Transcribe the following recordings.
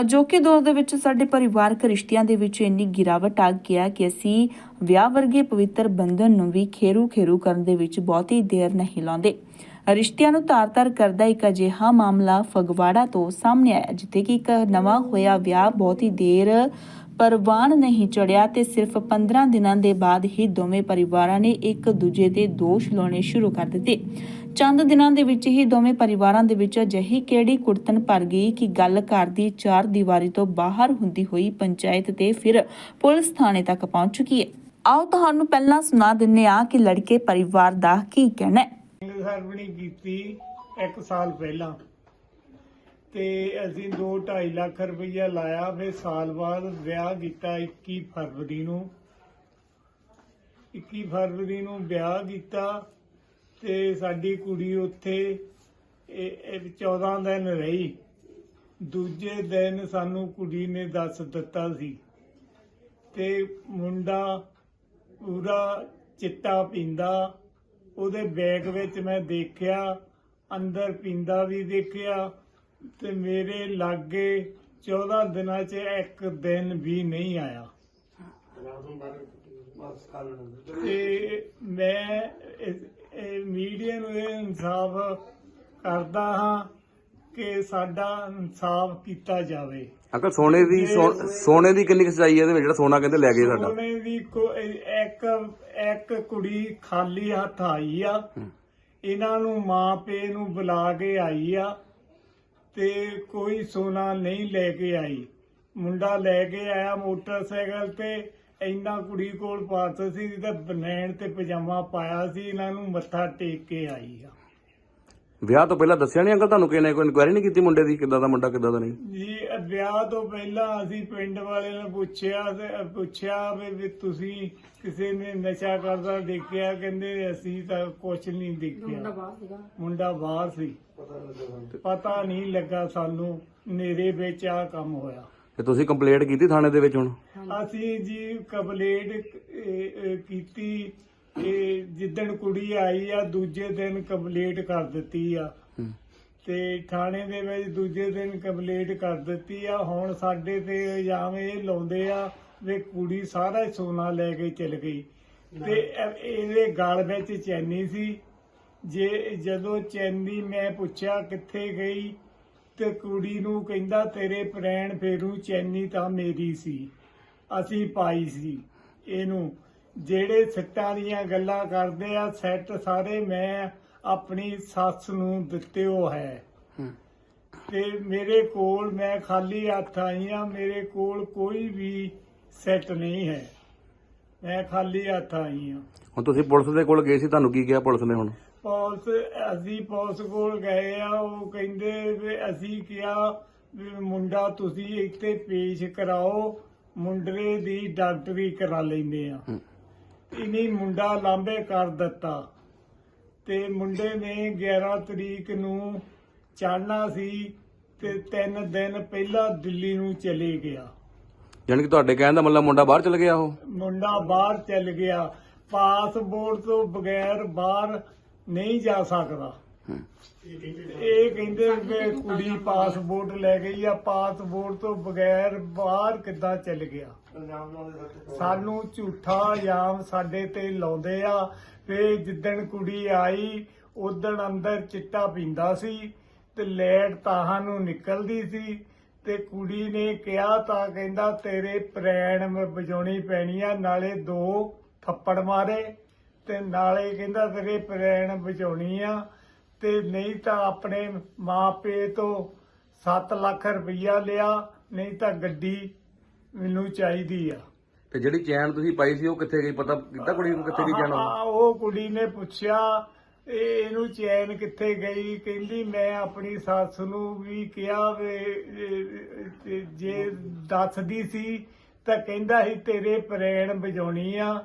ਅਜੋਕੇ ਦੌਰ ਦੇ ਵਿੱਚ ਸਾਡੇ ਪਰਿਵਾਰਕ ਰਿਸ਼ਤਿਆਂ ਦੇ ਵਿੱਚ ਇੰਨੀ ਗਿਰਾਵਟ ਆ ਗਿਆ ਕਿ ਅਸੀਂ ਵਿਆਹ ਵਰਗੇ ਪਵਿੱਤਰ ਬੰਧਨ ਨੂੰ ਵੀ ਖੇਰੂ ਖੇਰੂ ਕਰਨ ਦੇ ਵਿੱਚ ਬਹੁਤੀ ਦੇਰ ਨਹੀਂ ਲਾਉਂਦੇ। ਰਿਸ਼ਤਿਆਂ ਨੂੰ ਤਾਰ-ਤਾਰ ਕਰਦਾ ਇੱਕ ਅਜਿਹਾ ਮਾਮਲਾ ਫਗਵਾੜਾ ਤੋਂ ਸਾਹਮਣੇ ਆਇਆ, ਜਿੱਥੇ ਕਿ ਇੱਕ ਨਵਾਂ ਹੋਇਆ ਵਿਆਹ ਬਹੁਤੀ ਦੇਰ ਪਰਵਾਨ ਨਹੀਂ ਚੜਿਆ ਤੇ ਸਿਰਫ 15 ਦਿਨਾਂ ਦੇ ਬਾਅਦ ਹੀ ਦੋਵੇਂ ਪਰਿਵਾਰਾਂ ਨੇ ਇੱਕ ਦੂਜੇ ਤੇ ਦੋਸ਼ ਲਾਉਣੇ ਸ਼ੁਰੂ ਕਰ ਦਿੱਤੇ। ਚੰਦ ਦਿਨਾਂ ਦੇ ਵਿੱਚ ਹੀ ਦੋਵੇਂ ਪਰਿਵਾਰਾਂ ਦੇ ਵਿੱਚ ਅਜਿਹੀ ਕਿਹੜੀ ਕੁੜਤਨ ਭਰ ਗਈ ਕਿ ਗੱਲ ਘਰ ਦੀ ਚਾਰ ਦੀਵਾਰੀ ਤੋਂ ਬਾਹਰ ਹੁੰਦੀ ਹੋਈ ਪੰਚਾਇਤ ਤੇ ਫਿਰ ਪੁਲਿਸ ਥਾਣੇ ਤੱਕ ਪਹੁੰਚ ਚੁੱਕੀ ਹੈ। ਆਓ ਤੁਹਾਨੂੰ ਪਹਿਲਾਂ ਸੁਣਾ ਦਿੰਨੇ ਆ ਕਿ ਲੜਕੇ ਪਰਿਵਾਰ ਦਾ ਕੀ ਕਹਿਣਾ ਹੈ। ਕੀਤੀ 1 ਸਾਲ ਪਹਿਲਾਂ ਤੇ ਅਸੀਂ 2.5 ਲੱਖ ਰੁਪਈਆ ਲਾਇਆ, ਫਿਰ ਸਾਲ ਬਾਅਦ ਵਿਆਹ ਕੀਤਾ 21 ਫਰਵਰੀ ਨੂੰ। 21 ਫਰਵਰੀ ਨੂੰ ਵਿਆਹ ਕੀਤਾ ਤੇ ਸਾਡੀ ਕੁੜੀ ਉੱਥੇ ਇਹ- 14 ਦਿਨ ਰਹੀ। ਦੂਜੇ ਦਿਨ ਸਾਨੂੰ ਕੁੜੀ ਨੇ ਦੱਸ ਦਿੱਤਾ ਸੀ। ਤੇ ਮੁੰਡਾ ਪੂਰਾ ਚਿੱਟਾ ਪੀਂਦਾ, ਉਹਦੇ ਬੈਗ ਵਿੱਚ ਮੈਂ ਦੇਖਿਆ, ਅੰਦਰ ਪੀਂਦਾ ਵੀ ਦੇਖਿਆ ਤੇ ਮੇਰੇ ਲਾਗੇ 14 ਦਿਨਾਂ 'ਚ ਇੱਕ ਦਿਨ ਵੀ ਨਹੀਂ ਆਇਆ। ਤੇ ਮੈਂ ਮੀਡੀਆ ਨੂੰ ਇਹ ਇਨਸਾਫ ਕਰਦਾ ਹਾਂ ਕਿ ਸਾਡਾ ਇਨਸਾਫ ਕੀਤਾ ਜਾਵੇ। ਅੰਕਲ ਸੋਨੇ ਦੀ ਸੋਨੇ ਦੀ ਕਿੰਨੀ ਕੁ ਸਚਾਈ ਹੈ ਇਹਦੇ ਵਿੱਚ? ਜਿਹੜਾ ਸੋਨਾ ਕਹਿੰਦੇ ਲੈ ਗਏ ਸਾਡਾ। ਵੀ ਕੋ- ਇੱਕ ਇੱਕ ਕੁੜੀ ਖਾਲੀ ਹੱਥ ਆਈ ਆ। ਇਹਨਾਂ ਨੂੰ ਮਾਂ ਪੇ ਨੂੰ ਬੁਲਾ ਕੇ ਆਈ ਆ। ਤੇ ਕੋਈ ਸੋਨਾ ਨਹੀਂ ਲੈ ਕੇ ਆਈ। ਮੁੰਡਾ ਲੈ ਕੇ ਆਇਆ ਮੋਟਰਸਾਈਕਲ ਤੇ ਇੰਨਾ ਕੁੜੀ ਕੋਲ ਪਾਸ ਸੀ ਤੇ ਬਨੈਣ ਤੇ ਪਜਾਮਾ ਪਾਇਆ ਸੀ ਇਹਨਾਂ ਨੂੰ ਮੱਥਾ ਟੇਕ ਕੇ ਆਈ ਆ। ਵਿਆਹ ਤੋਂ ਪਹਿਲਾਂ ਦੱਸਿਆ ਨਹੀਂ ਅੰਕਲ ਤੁਹਾਨੂੰ ਕਿਸੇ ਨੇ ਕੋਈ ਇਨਕੁਆਇਰੀ ਨਹੀਂ ਕੀਤੀ ਮੁੰਡੇ ਦੀ ਕਿੱਦਾਂ ਦਾ ਮੁੰਡਾ ਕਿੱਦਾਂ ਦਾ ਨਹੀਂ? ਜੀ ਵਿਆਹ ਤੋਂ ਪਹਿਲਾਂ ਅਸੀਂ ਪਿੰਡ ਵਾਲਿਆਂ ਨੂੰ ਪੁੱਛਿਆ ਤੇ ਪੁੱਛਿਆ ਵੀ ਵੀ ਤੁਸੀਂ ਕਿਸੇ ਨੇ ਨਸ਼ਾ ਕਰਦਾ ਦੇਖਿਆ? ਕਹਿੰਦੇ ਅਸੀਂ ਤਾਂ ਕੁਝ ਨਹੀਂ ਦੇਖਿਆ। ਮੁੰਡਾ ਬਾਹਰ ਸੀ। ਪਤਾ ਨਹੀਂ ਲੱਗਾ ਸਾਨੂੰ ਨੇਰੇ ਵਿੱਚ ਆ ਕੰਮ ਹੋਇਆ। ਤੇ ਤੁਸੀਂ ਕੰਪਲੇਂਟ ਕੀਤੀ ਥਾਣੇ ਦੇ ਵਿੱਚ ਹੁਣ? ਅਸੀਂ ਜੀ ਕੰਪਲੇਂਟ ਕੀਤੀ ਇਹ ਜਿੱਦਣ ਕੁੜੀ ਆਈ ਆ ਦੂਜੇ ਦਿਨ ਕੰਪਲੇਂਟ ਕਰ ਦਿੱਤੀ ਆ। ਤੇ ਥਾਣੇ ਦੇ ਵਿੱਚ ਦੂਜੇ ਦਿਨ ਕੰਪਲੇਂਟ ਕਰ ਦਿੱਤੀ ਆ। ਹੁਣ ਸਾਡੇ ਤੇ ਇਲਜ਼ਾਮ ਇਹ ਲਾਉਂਦੇ ਆ ਵੀ ਕੁੜੀ ਸਾਰਾ ਹੀ ਸੋਨਾ ਲੈ ਕੇ ਚਲ ਗਈ। ਤੇ ਇਹ- ਇਹਦੇ ਗਲ ਵਿੱਚ ਚੈਨੀ ਸੀ। ਜੇ ਜਦੋਂ ਚੈਨੀ ਮੈਂ ਪੁੱਛਿਆ ਕਿੱਥੇ ਗਈ ਤੇ ਕੁੜੀ ਨੂੰ ਕਹਿੰਦਾ ਤੇਰੇ ਪ੍ਰੈਣ ਫੇਰੂ ਚੈਨੀ ਤਾਂ ਮੇਰੀ ਸੀ। ਅਸੀਂ ਪਾਈ ਸੀ ਇਹਨੂੰ। ਜਿਹੜੇ ਸੱਟਾਂ ਦੀਆਂ ਗੱਲਾਂ ਕਰਦੇ ਆ ਸੈੱਟ ਸਾਰੇ ਮੈਂ ਆਪਣੀ ਸੱਸ ਨੂੰ ਦਿੱਤੇ ਹੋ ਹੈ। ਹੂੰ। ਤੇ ਮੇਰੇ ਕੋਲ ਮੈਂ ਖਾਲੀ ਹੱਥ ਆਈ ਆ ਮੇਰੇ ਕੋਲ ਕੋਈ ਵੀ ਸੈੱਟ ਨਹੀਂ ਹੈ। ਮੈਂ ਖਾਲੀ ਹੱਥ ਆਈ ਆ। ਹੁਣ ਤੁਸੀਂ ਪੁਲਿਸ ਦੇ ਕੋਲ ਗਏ ਸੀ ਤੁਹਾਨੂੰ ਕੀ ਕਿਹਾ ਪੁਲਿਸ ਨੇ ਹੁਣ? ਪੁਲਿਸ ਅਸੀਂ ਪੁਲਿਸ ਕੋਲ ਗਏ ਆ ਉਹ ਕਹਿੰਦੇ ਵੀ ਅਸੀਂ ਕਿਹਾ ਵੀ ਮੁੰਡਾ ਤੁਸੀਂ ਇੱਥੇ ਪੇਸ਼ ਕਰਾਓ ਮੁੰਡਰੇ ਦੀ ਡਾਕਟਰੀ ਕਰਾ ਲੈਂਦੇ ਆ। ਇਨੀ ਮੁੰਡਾ ਲਾਂਬੇ ਕਰ ਦਿੱਤਾ। ਤੇ ਮੁੰਡੇ ਨੇ 11 ਤਰੀਕ ਨੂੰ ਚਾਹਨਾ ਸੀ ਤੇ 3 ਦਿਨ ਪਹਿਲਾਂ ਦਿੱਲੀ ਨੂੰ ਚਲੇ ਗਿਆ। ਯਾਨੀ ਕਿ ਤੁਹਾਡੇ ਕਹਿਣ ਦਾ ਮਤਲਬ ਮੁੰਡਾ ਬਾਹਰ ਚਲ ਗਿਆ ਉਹ? ਮੁੰਡਾ ਬਾਹਰ ਚੱਲ ਗਿਆ। ਪਾਸਪੋਰਟ ਤੋਂ ਬਗੈਰ ਬਾਹਰ ਨਹੀਂ ਜਾ ਸਕਦਾ। ਇਹ ਕਹਿੰਦੇ ਵੀ ਕੁੜੀ ਪਾਸਪੋਰਟ ਲੈ ਗਈ ਆ ਪਾਸਪੋਰਟ ਤੋਂ ਬਗੈਰ ਬਾਹਰ ਕਿੱਦਾਂ ਚੱਲ ਗਿਆ ਸਾਨੂੰ ਝੂਠਾ ਇਲਜ਼ਾਮ ਸਾਡੇ ਤੇ ਲਾਉਂਦੇ ਆ ਵੀ ਜਿੱਦਣ ਕੁੜੀ ਆਈ ਉਦਣ ਅੰਦਰ ਚਿੱਟਾ ਪੀਂਦਾ ਸੀ ਤੇ ਲੈਟ ਤਾਹਾਂ ਨੂੰ ਨਿਕਲਦੀ ਸੀ ਤੇ ਕੁੜੀ ਨੇ ਕਿਹਾ ਤਾਂ ਕਹਿੰਦਾ ਤੇਰੇ ਪ੍ਰੈਣ ਵਜਾਉਣੀ ਪੈਣੀ ਆ ਨਾਲੇ ਦੋ ਥੱਪੜ ਮਾਰੇ ਤੇ ਨਾਲੇ ਕਹਿੰਦਾ ਤੇਰੇ ਪ੍ਰੈਣ ਵਜਾਉਣੀ ਆ ਤੇ ਨਹੀਂ ਤਾਂ ਆਪਣੇ ਮਾਪੇ ਤੋਂ 7 ਲੱਖ ਰੁਪਈਆ ਲਿਆ ਨਹੀਂ ਤਾਂ ਗੱਡੀ ਮੈਨੂੰ ਚਾਹੀਦੀ ਆ। ਤੇ ਜਿਹੜੀ ਚੈਨ ਤੁਸੀਂ ਪਾਈ ਸੀ ਉਹ ਕਿੱਥੇ ਗਈ? ਪਤਾ ਕੀਤਾ ਕੁੜੀ ਨੂੰ ਕਿੱਥੇ ਗਈ ਚੈਨ ਉਹ? ਹਾਂ, ਉਹ ਕੁੜੀ ਨੇ ਪੁੱਛਿਆ ਇਹ ਇਹਨੂੰ ਚੈਨ ਕਿੱਥੇ ਗਈ? ਕਹਿੰਦੀ ਮੈਂ ਆਪਣੀ ਸੱਸ ਨੂੰ ਵੀ ਕਿਹਾ ਵੀ ਇਹ- ਤੇ ਜੇ ਦੱਸਦੀ ਸੀ ਤਾਂ ਕਹਿੰਦਾ ਸੀ ਤੇਰੇ ਪ੍ਰੇਣ ਵਜਾਉਣੀ ਆ।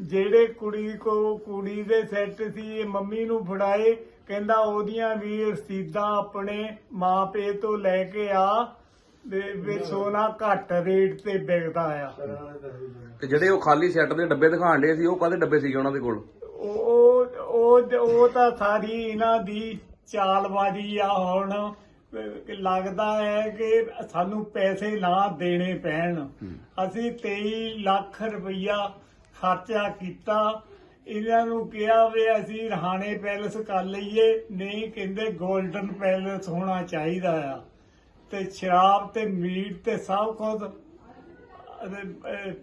ਜਿਹੜੇ ਕੁੜੀ ਕੋ ਕੁੜੀ ਦੇ ਸੈੱਟ ਸੀ ਇਹ ਮੰਮੀ ਨੂੰ ਫੜਾਏ। ਕਹਿੰਦਾ ਉਹਦੀਆਂ ਵੀ ਰਸੀਦਾਂ ਆਪਣੇ ਮਾਪੇ ਤੋਂ ਲੈ ਕੇ ਆ ਵੀ ਵੀ ਸੋਨਾ ਘੱਟ ਰੇਟ ਤੇ ਵਿਕਦਾ ਆ। ਤੇ ਜਿਹੜੇ ਉਹ ਖਾਲੀ ਸੈੱਟ ਦੇ ਡੱਬੇ ਦਿਖਾਣ ਡੇ ਸੀ ਉਹ ਕਾਹਦੇ ਡੱਬੇ ਸੀਗੇ ਉਹਨਾਂ ਦੇ ਕੋਲ? ਉਹ ਉਹ ਉਹ ਤਾਂ ਸਾਰੀ ਇਹਨਾਂ ਦੀ ਚਾਲਬਾਜ਼ੀ ਆ ਹੁਣ। ਲੱਗਦਾ ਹੈ ਕਿ ਸਾਨੂੰ ਪੈਸੇ ਨਾ ਦੇਣੇ ਪੈਣ। ਅਸੀਂ 23 ਲੱਖ ਰੁਪਈਆ ਖਰਚਾ ਕੀਤਾ। ਇਹਨਾਂ ਨੂੰ ਕਿਹਾ ਵੀ ਅਸੀਂ ਰਹਾਣੇ ਪੈਲਸ ਕਰ ਲਈਏ ਨਹੀਂ ਕਹਿੰਦੇ 골ਡਨ ਪੈਲਸ ਹੋਣਾ ਚਾਹੀਦਾ ਆ। ਤੇ ਸ਼ਰਾਬ ਤੇ ਮੀਟ ਤੇ ਸਭ ਕੁਝ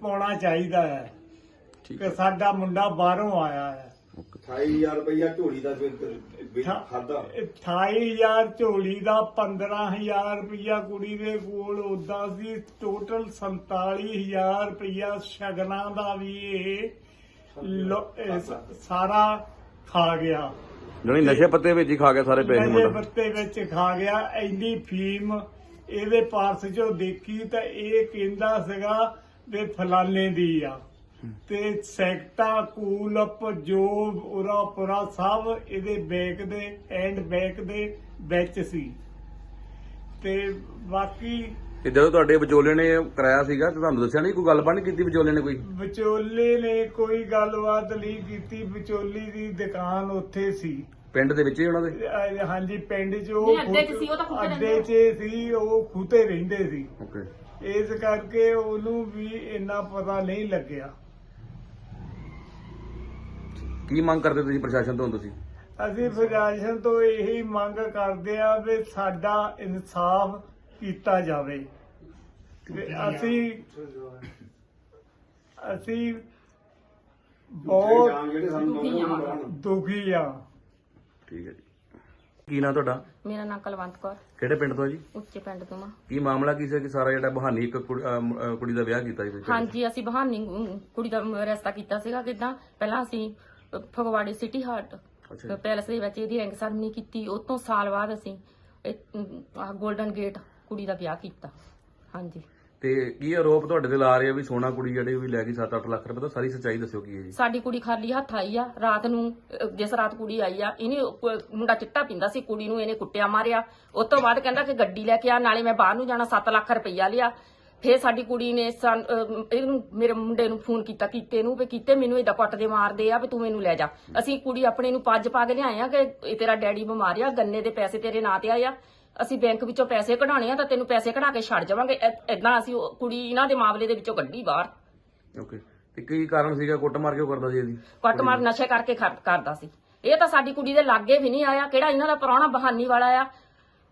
ਪਾਉਣਾ ਚਾਹੀਦਾ ਹੈ ਕਿ ਸਾਡਾ ਮੁੰਡਾ ਬਾਹਰੋਂ ਆਇਆ ਹੈ 28000 ਰੁਪਇਆ ਝੋਲੀ ਦਾ ਖਾਦਾ 28000 ਝੋਲੀ ਦਾ 15000 ਰੁਪਇਆ ਕੁੜੀ ਦੇ ਕੋਲ ਉਦਾਂ ਸੀ। ਟੋਟਲ 47000 ਰੁਪਇਆ ਸ਼ਗਨਾਂ ਦਾ ਵੀ ਇਹ ਸਾਰਾ ਖਾ ਗਿਆ। ਜਣੀ ਨਸ਼ੇ ਪੱਤੇ ਵਿੱਚ ਹੀ ਖਾ ਗਿਆ ਸਾਰੇ ਪੈਸੇ ਨਸ਼ੇ ਮੁੰਡਾ। ਪੱਤੇ ਵਿੱਚ ਖਾ ਗਿਆ। ਇੰਨੀ ਫੀਮ ਇਹਦੇ ਪਾਰਸ ਚੋਂ ਦੇਖੀ ਤਾਂ ਇਹ ਕਹਿੰਦਾ ਸੀਗਾ ਵੀ ਫਲਾਣੇ ਦੀ ਆ। ਤੇ ਸੈਕਟਾ ਕੂਲਪ ਜੋ ਉਰਾ ਪੁਰਾ ਸਭ ਇਹਦੇ ਬੈਕ ਦੇ ਐਂਡ ਬੈਕ ਦੇ ਵਿੱਚ ਸੀ। ਤੇ ਬਾਕੀ ਤੇ ਜਦੋਂ ਤੁਹਾਡੇ ਵਿਚੋਲੇ ਨੇ ਕਰਾਇਆ ਸੀਗਾ ਤੇ ਤੁਹਾਨੂੰ ਦੱਸਿਆ ਨਹੀਂ ਕੋਈ ਗੱਲਬਾਤ ਨਹੀਂ ਕੀਤੀ ਵਿਚੋਲੇ ਨੇ ਕੋਈ? ਵਿਚੋਲੇ ਨੇ ਕੋਈ ਗੱਲਬਾਤ ਨਹੀਂ ਕੀਤੀ। ਵਿਚੋਲੀ ਦੀ ਦੁਕਾਨ ਉੱਥੇ ਸੀ। ਪਿੰਡ ਦੇ ਵਿੱਚ ਹੀ ਉਹਨਾਂ ਦੇ? ਅਹ ਹਾਂਜੀ ਪਿੰਡ 'ਚ ਉਹ ਨਹੀਂ, ਅੱਡੇ 'ਚ ਸੀ, ਉਹ ਤਾਂ ਖੁੱਤੇ ਅੱਡੇ 'ਚ ਸੀ ਉਹ ਖੁੱਤੇ ਰਹਿੰਦੇ ਸੀ। ਓਕੇ। ਇਸ ਕਰਕੇ ਉਹਨੂੰ ਵੀ ਇੰਨਾ ਪਤਾ ਨਹੀਂ ਲੱਗਿਆ। ਕੀ ਮੰਗ ਕਰਦੇ ਤੁਸੀਂ ਪ੍ਰਸ਼ਾਸਨ ਤੋਂ ਤੁਸੀਂ? ਅਸੀਂ ਪ੍ਰਸ਼ਾਸਨ ਤੋਂ ਇਹੀ ਮੰਗ ਕਰਦੇ ਆ ਵੀ ਸਾਡਾ ਇਨਸਾਫ ਕੀਤਾ ਜਾਵੇ। ਤੇ ਅਸੀਂ ਅਸੀਂ ਬਹੁਤ ਦੁਖੀ ਆ ਠੀਕ ਹੈ ਜੀ। ਕੀ ਨਾਂ ਤੁਹਾਡਾ? ਮੇਰਾ ਨਾਮ ਕੁਲਵੰਤ ਕੌਰ। ਕਿਹੜੇ ਪਿੰਡ ਤੋਂ ਜੀ? ਉੱਚੇ ਪਿੰਡ ਤੋਂ ਆ ਕੀ ਮਾਮਲਾ ਕੀ ਸੀ ਕਿ ਸਾਰਾ ਜਿਹੜਾ ਬਹਾਨੀ ਇੱਕ ਕੁੜ- ਅਮ, ਅ, ਕੁੜੀ ਦਾ ਵਿਆਹ ਕੀਤਾ ਜੀ? ਹਾਂਜੀ ਅਸੀਂ ਬਹਾਨੀ ਕੁੜੀ ਦਾ ਰਸਤਾ ਕੀਤਾ ਸੀਗਾ ਕਿਦਾਂ? ਪਹਿਲਾਂ ਅਸੀਂ ਫਗਵਾੜੇ ਸਿਟੀ ਹਾਰਟ ਅੱਛਾ ਜੀ। ਪੈਲਸ ਦੇ ਵਿੱਚ ਇਹਦੀ ਰਿੰਗ ਸਰਮਨੀ ਕੀਤੀ ਉਸ ਤੋਂ ਸਾਲ ਬਾਅਦ ਅਸੀਂ 골ਡਨ ਗੇਟ ਕੁੜੀ ਦਾ ਵਿਆਹ ਕੀਤਾ। ਹਾਂਜੀ। ਤੇ ਕੀ ਆਰੋਪ ਤੁਹਾਡੇ ਤੇ ਲਾ ਰਹੇ ਆ ਵੀ ਸੋਨਾ ਕੁੜੀ ਜਿਹੜੇ ਵੀ ਲੈ ਗਈ 7-8 ਲੱਖ ਰੁਪਏ ਦਾ ਸਾਰੀ ਸੱਚਾਈ ਦੱਸਿਓ ਕੀ ਹੈ ਜੀ। ਸਾਡੀ ਕੁੜੀ ਖਾਲੀ ਹੱਥ ਆਈ ਆ ਰਾਤ ਨੂੰ ਜਿਸ ਰਾਤ ਕੁੜੀ ਆਈ ਆ ਇਹਨੇ ਕ- ਮੁੰਡਾ ਚਿੱਟਾ ਪਿੰਦਾ ਸੀ ਕੁੜੀ ਨੂੰ ਇਹਨੇ ਕੁੱਟਿਆ ਮਾਰਿਆ। ਉਸ ਤੋਂ ਬਾਅਦ ਕਹਿੰਦਾ ਕਿ ਗੱਡੀ ਲੈ ਕੇ ਆ ਨਾਲੇ ਮੈਂ ਬਾਹਰ ਨੂੰ ਜਾਣਾ 7 ਲੱਖ ਰੁਪਈਆ ਲਿਆ। ਫੇਰ ਸਾਡੀ ਕੁੜੀ ਨੇ ਸਾਨ- ਇਹਨੂੰ ਮੇਰੇ ਮੁੰਡੇ ਨੂੰ ਫੋਨ ਕੀਤਾ ਕੀਤੇ ਨੂੰ ਵੀ ਕੀਤੇ ਮੈਨੂੰ ਏਦਾਂ ਕੁੱਟਦੇ ਮਾਰਦੇ ਆ ਵੀ ਤੂੰ ਮੈਨੂੰ ਲੈ ਜਾ। ਅਸੀਂ ਕੁੜੀ ਆਪਣੇ ਨੂੰ ਪੱਜ ਪਾ ਕੇ ਲਿਆਏ ਆ ਕਿ ਇਹ ਤੇਰਾ ਡੈਡੀ ਬਿਮਾਰ ਆ ਗੰਨੇ ਦੇ ਪੈਸੇ ਤੇਰੇ ਨਾਂ ਤੇ ਆਏ ਆ। ਅਸੀਂ ਬੈਂਕ ਵਿੱਚੋਂ ਪੈਸੇ ਕਢਾਉਣੇ ਆ ਤਾਂ ਤੈਨੂੰ ਪੈਸੇ ਕਢਾ ਕੇ ਛੱਡ ਜਾਵਾਂਗੇ। ਏਦਾਂ ਅਸੀਂ ਉਹ ਕੁੜੀ ਇਹਨਾਂ ਦੇ ਮਾਮਲੇ ਦੇ ਵਿੱਚੋਂ ਕੱਢੀ ਬਾਹਰ। ਓਕੇ। ਤੇ ਕੀ ਕਾਰਨ ਸੀਗਾ? ਕੁੱਟਮਾਰ ਕਿਉਂ ਕਰਦਾ ਸੀ ਇਹਦੀ? ਕੁੱਟਮਾਰ ਨਸ਼ੇ ਕਰਕੇ ਖਰ- ਕਰਦਾ ਸੀ। ਇਹ ਤਾਂ ਸਾਡੀ ਕੁੜੀ ਦੇ ਲਾਗੇ ਵੀ ਨਹੀਂ ਆਇਆ ਕਿਹੜਾ ਇਹਨਾਂ ਦਾ ਪੁਰਾਣਾ ਬਹਾਨੀ ਵਾਲਾ ਆ।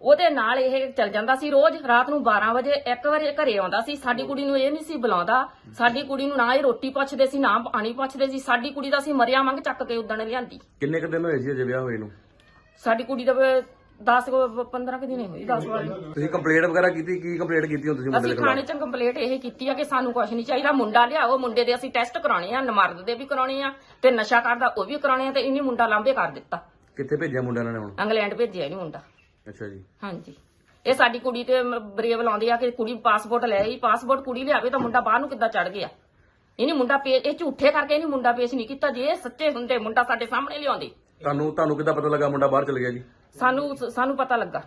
ਉਹਦੇ ਨਾਲ ਇਹ ਚੱਲ ਜਾਂਦਾ ਸੀ ਰੋਜ਼ ਰਾਤ ਨੂੰ 12 ਵਜੇ ਇੱਕ ਵਾਰੀ ਘਰੇ ਆਉਂਦਾ ਸੀ। ਸਾਡੀ ਕੁੜੀ ਨੂੰ ਇਹ ਨਹੀਂ ਸੀ ਬੁਲਾਉਂਦਾ। ਸਾਡੀ ਕੁੜੀ ਨੂੰ ਨਾ ਇਹ ਰੋਟੀ ਪੁੱਛਦੇ ਸੀ ਨਾ ਪਾਣੀ ਪੁੱਛਦੇ ਸੀ। ਸਾਡੀ ਕੁੜੀ ਦਾ ਸੀ ਮਰਿਆ ਮੰਗ ਚੱਕ ਕੇ ਉਦਣ ਲਿਆਂਦੀ। ਕਿੰਨੇ ਕੁ ਦਿਨ ਹੋਏ ਸੀ ਅਜੇ ਵਿਆਹ ਹੋਏ ਨੂੰ? ਸਾਡੀ ਕੁੜੀ ਦਾ 10 15 ਕੁ ਦਿਨ ਹੀ ਹੋਈ 10 ਵਾਰੀ ਤੁਸੀਂ ਕੰਪਲੇਂਟ ਵਗੈਰਾ ਕੀਤੀ? ਕੀ ਕੰਪਲੇਂਟ ਕੀਤੀ ਹੁਣ ਤੁਸੀਂ ਮੁੰਡੇ ਅਸੀਂ ਦੇ ਥਾਣੇ ਖਿਲਾਫ ਚ ਕੰਪਲੇਂਟ ਇਹ ਕੀਤੀ ਆ ਕਿ ਸਾਨੂੰ ਕੁਝ ਨਹੀਂ ਚਾਹੀਦਾ। ਮੁੰਡਾ ਲਿਆਓ ਮੁੰਡੇ ਦੇ ਅਸੀਂ ਟੈਸਟ ਕਰਾਉਣੇ ਆ ਨਮਰਦ ਦੇ ਵੀ ਕਰਾਉਣੇ ਆ ਤੇ ਨਸ਼ਾ ਕਰਦਾ ਉਹ ਵੀ ਕਰਾਉਣੇ ਆ ਤੇ ਇਹਨੇ ਮੁੰਡਾ ਲਾਂਬੇ ਕਰ ਦਿੱਤਾ। ਕਿੱਥੇ ਭੇਜਿਆ ਮੁੰਡਿਆਂ ਨੇ ਹੁਣ ਇੰਗਲੈਂਡ ਭੇਜਿਆ ਇਹਨੂੰ ਮੁੰਡਾ। ਅੱਛਾ ਜੀ। ਹਾਂਜੀ। ਇਹ ਸਾਡੀ ਕੁੜੀ ਤੇ ਮ- ਬਰੇਵ ਲਾਉਂਦੀ ਆ ਕਿ ਕੁੜੀ ਪਾਸਪੋਰਟ ਲੈ ਆਈ ਪਾਸਪੋਰਟ ਕੁੜੀ ਲਿਆਵੇ ਤਾਂ ਮੁੰਡਾ ਬਾਹਰ ਨੂੰ ਕਿੱਦਾਂ ਚੜ ਗਿਆ? ਇਹਨੇ ਮੁੰਡਾ ਪੇਸ਼ ਇਹ ਝੂਠੇ ਕਰਕੇ ਇਹਨੇ ਮੁੰਡਾ ਪੇਸ਼ ਨਹੀਂ ਕੀਤਾ ਜੇ ਇਹ ਸੱਚੇ ਹੁੰਦੇ ਮੁੰਡਾ ਸਾਡੇ ਸਾਹਮਣੇ ਲਿਆਉਂਦੇ। ਤੁਹਾਨੂੰ ਤੁਹਾਨੂੰ ਕਿੱਦਾਂ ਪਤਾ ਲੱਗਾ ਮੁੰਡਾ ਬਾਹਰ ਚਲ ਗਿਆ ਜੀ? ਸਾਨੂੰ ਸਾਨੂੰ ਪਤਾ ਲੱਗਾ।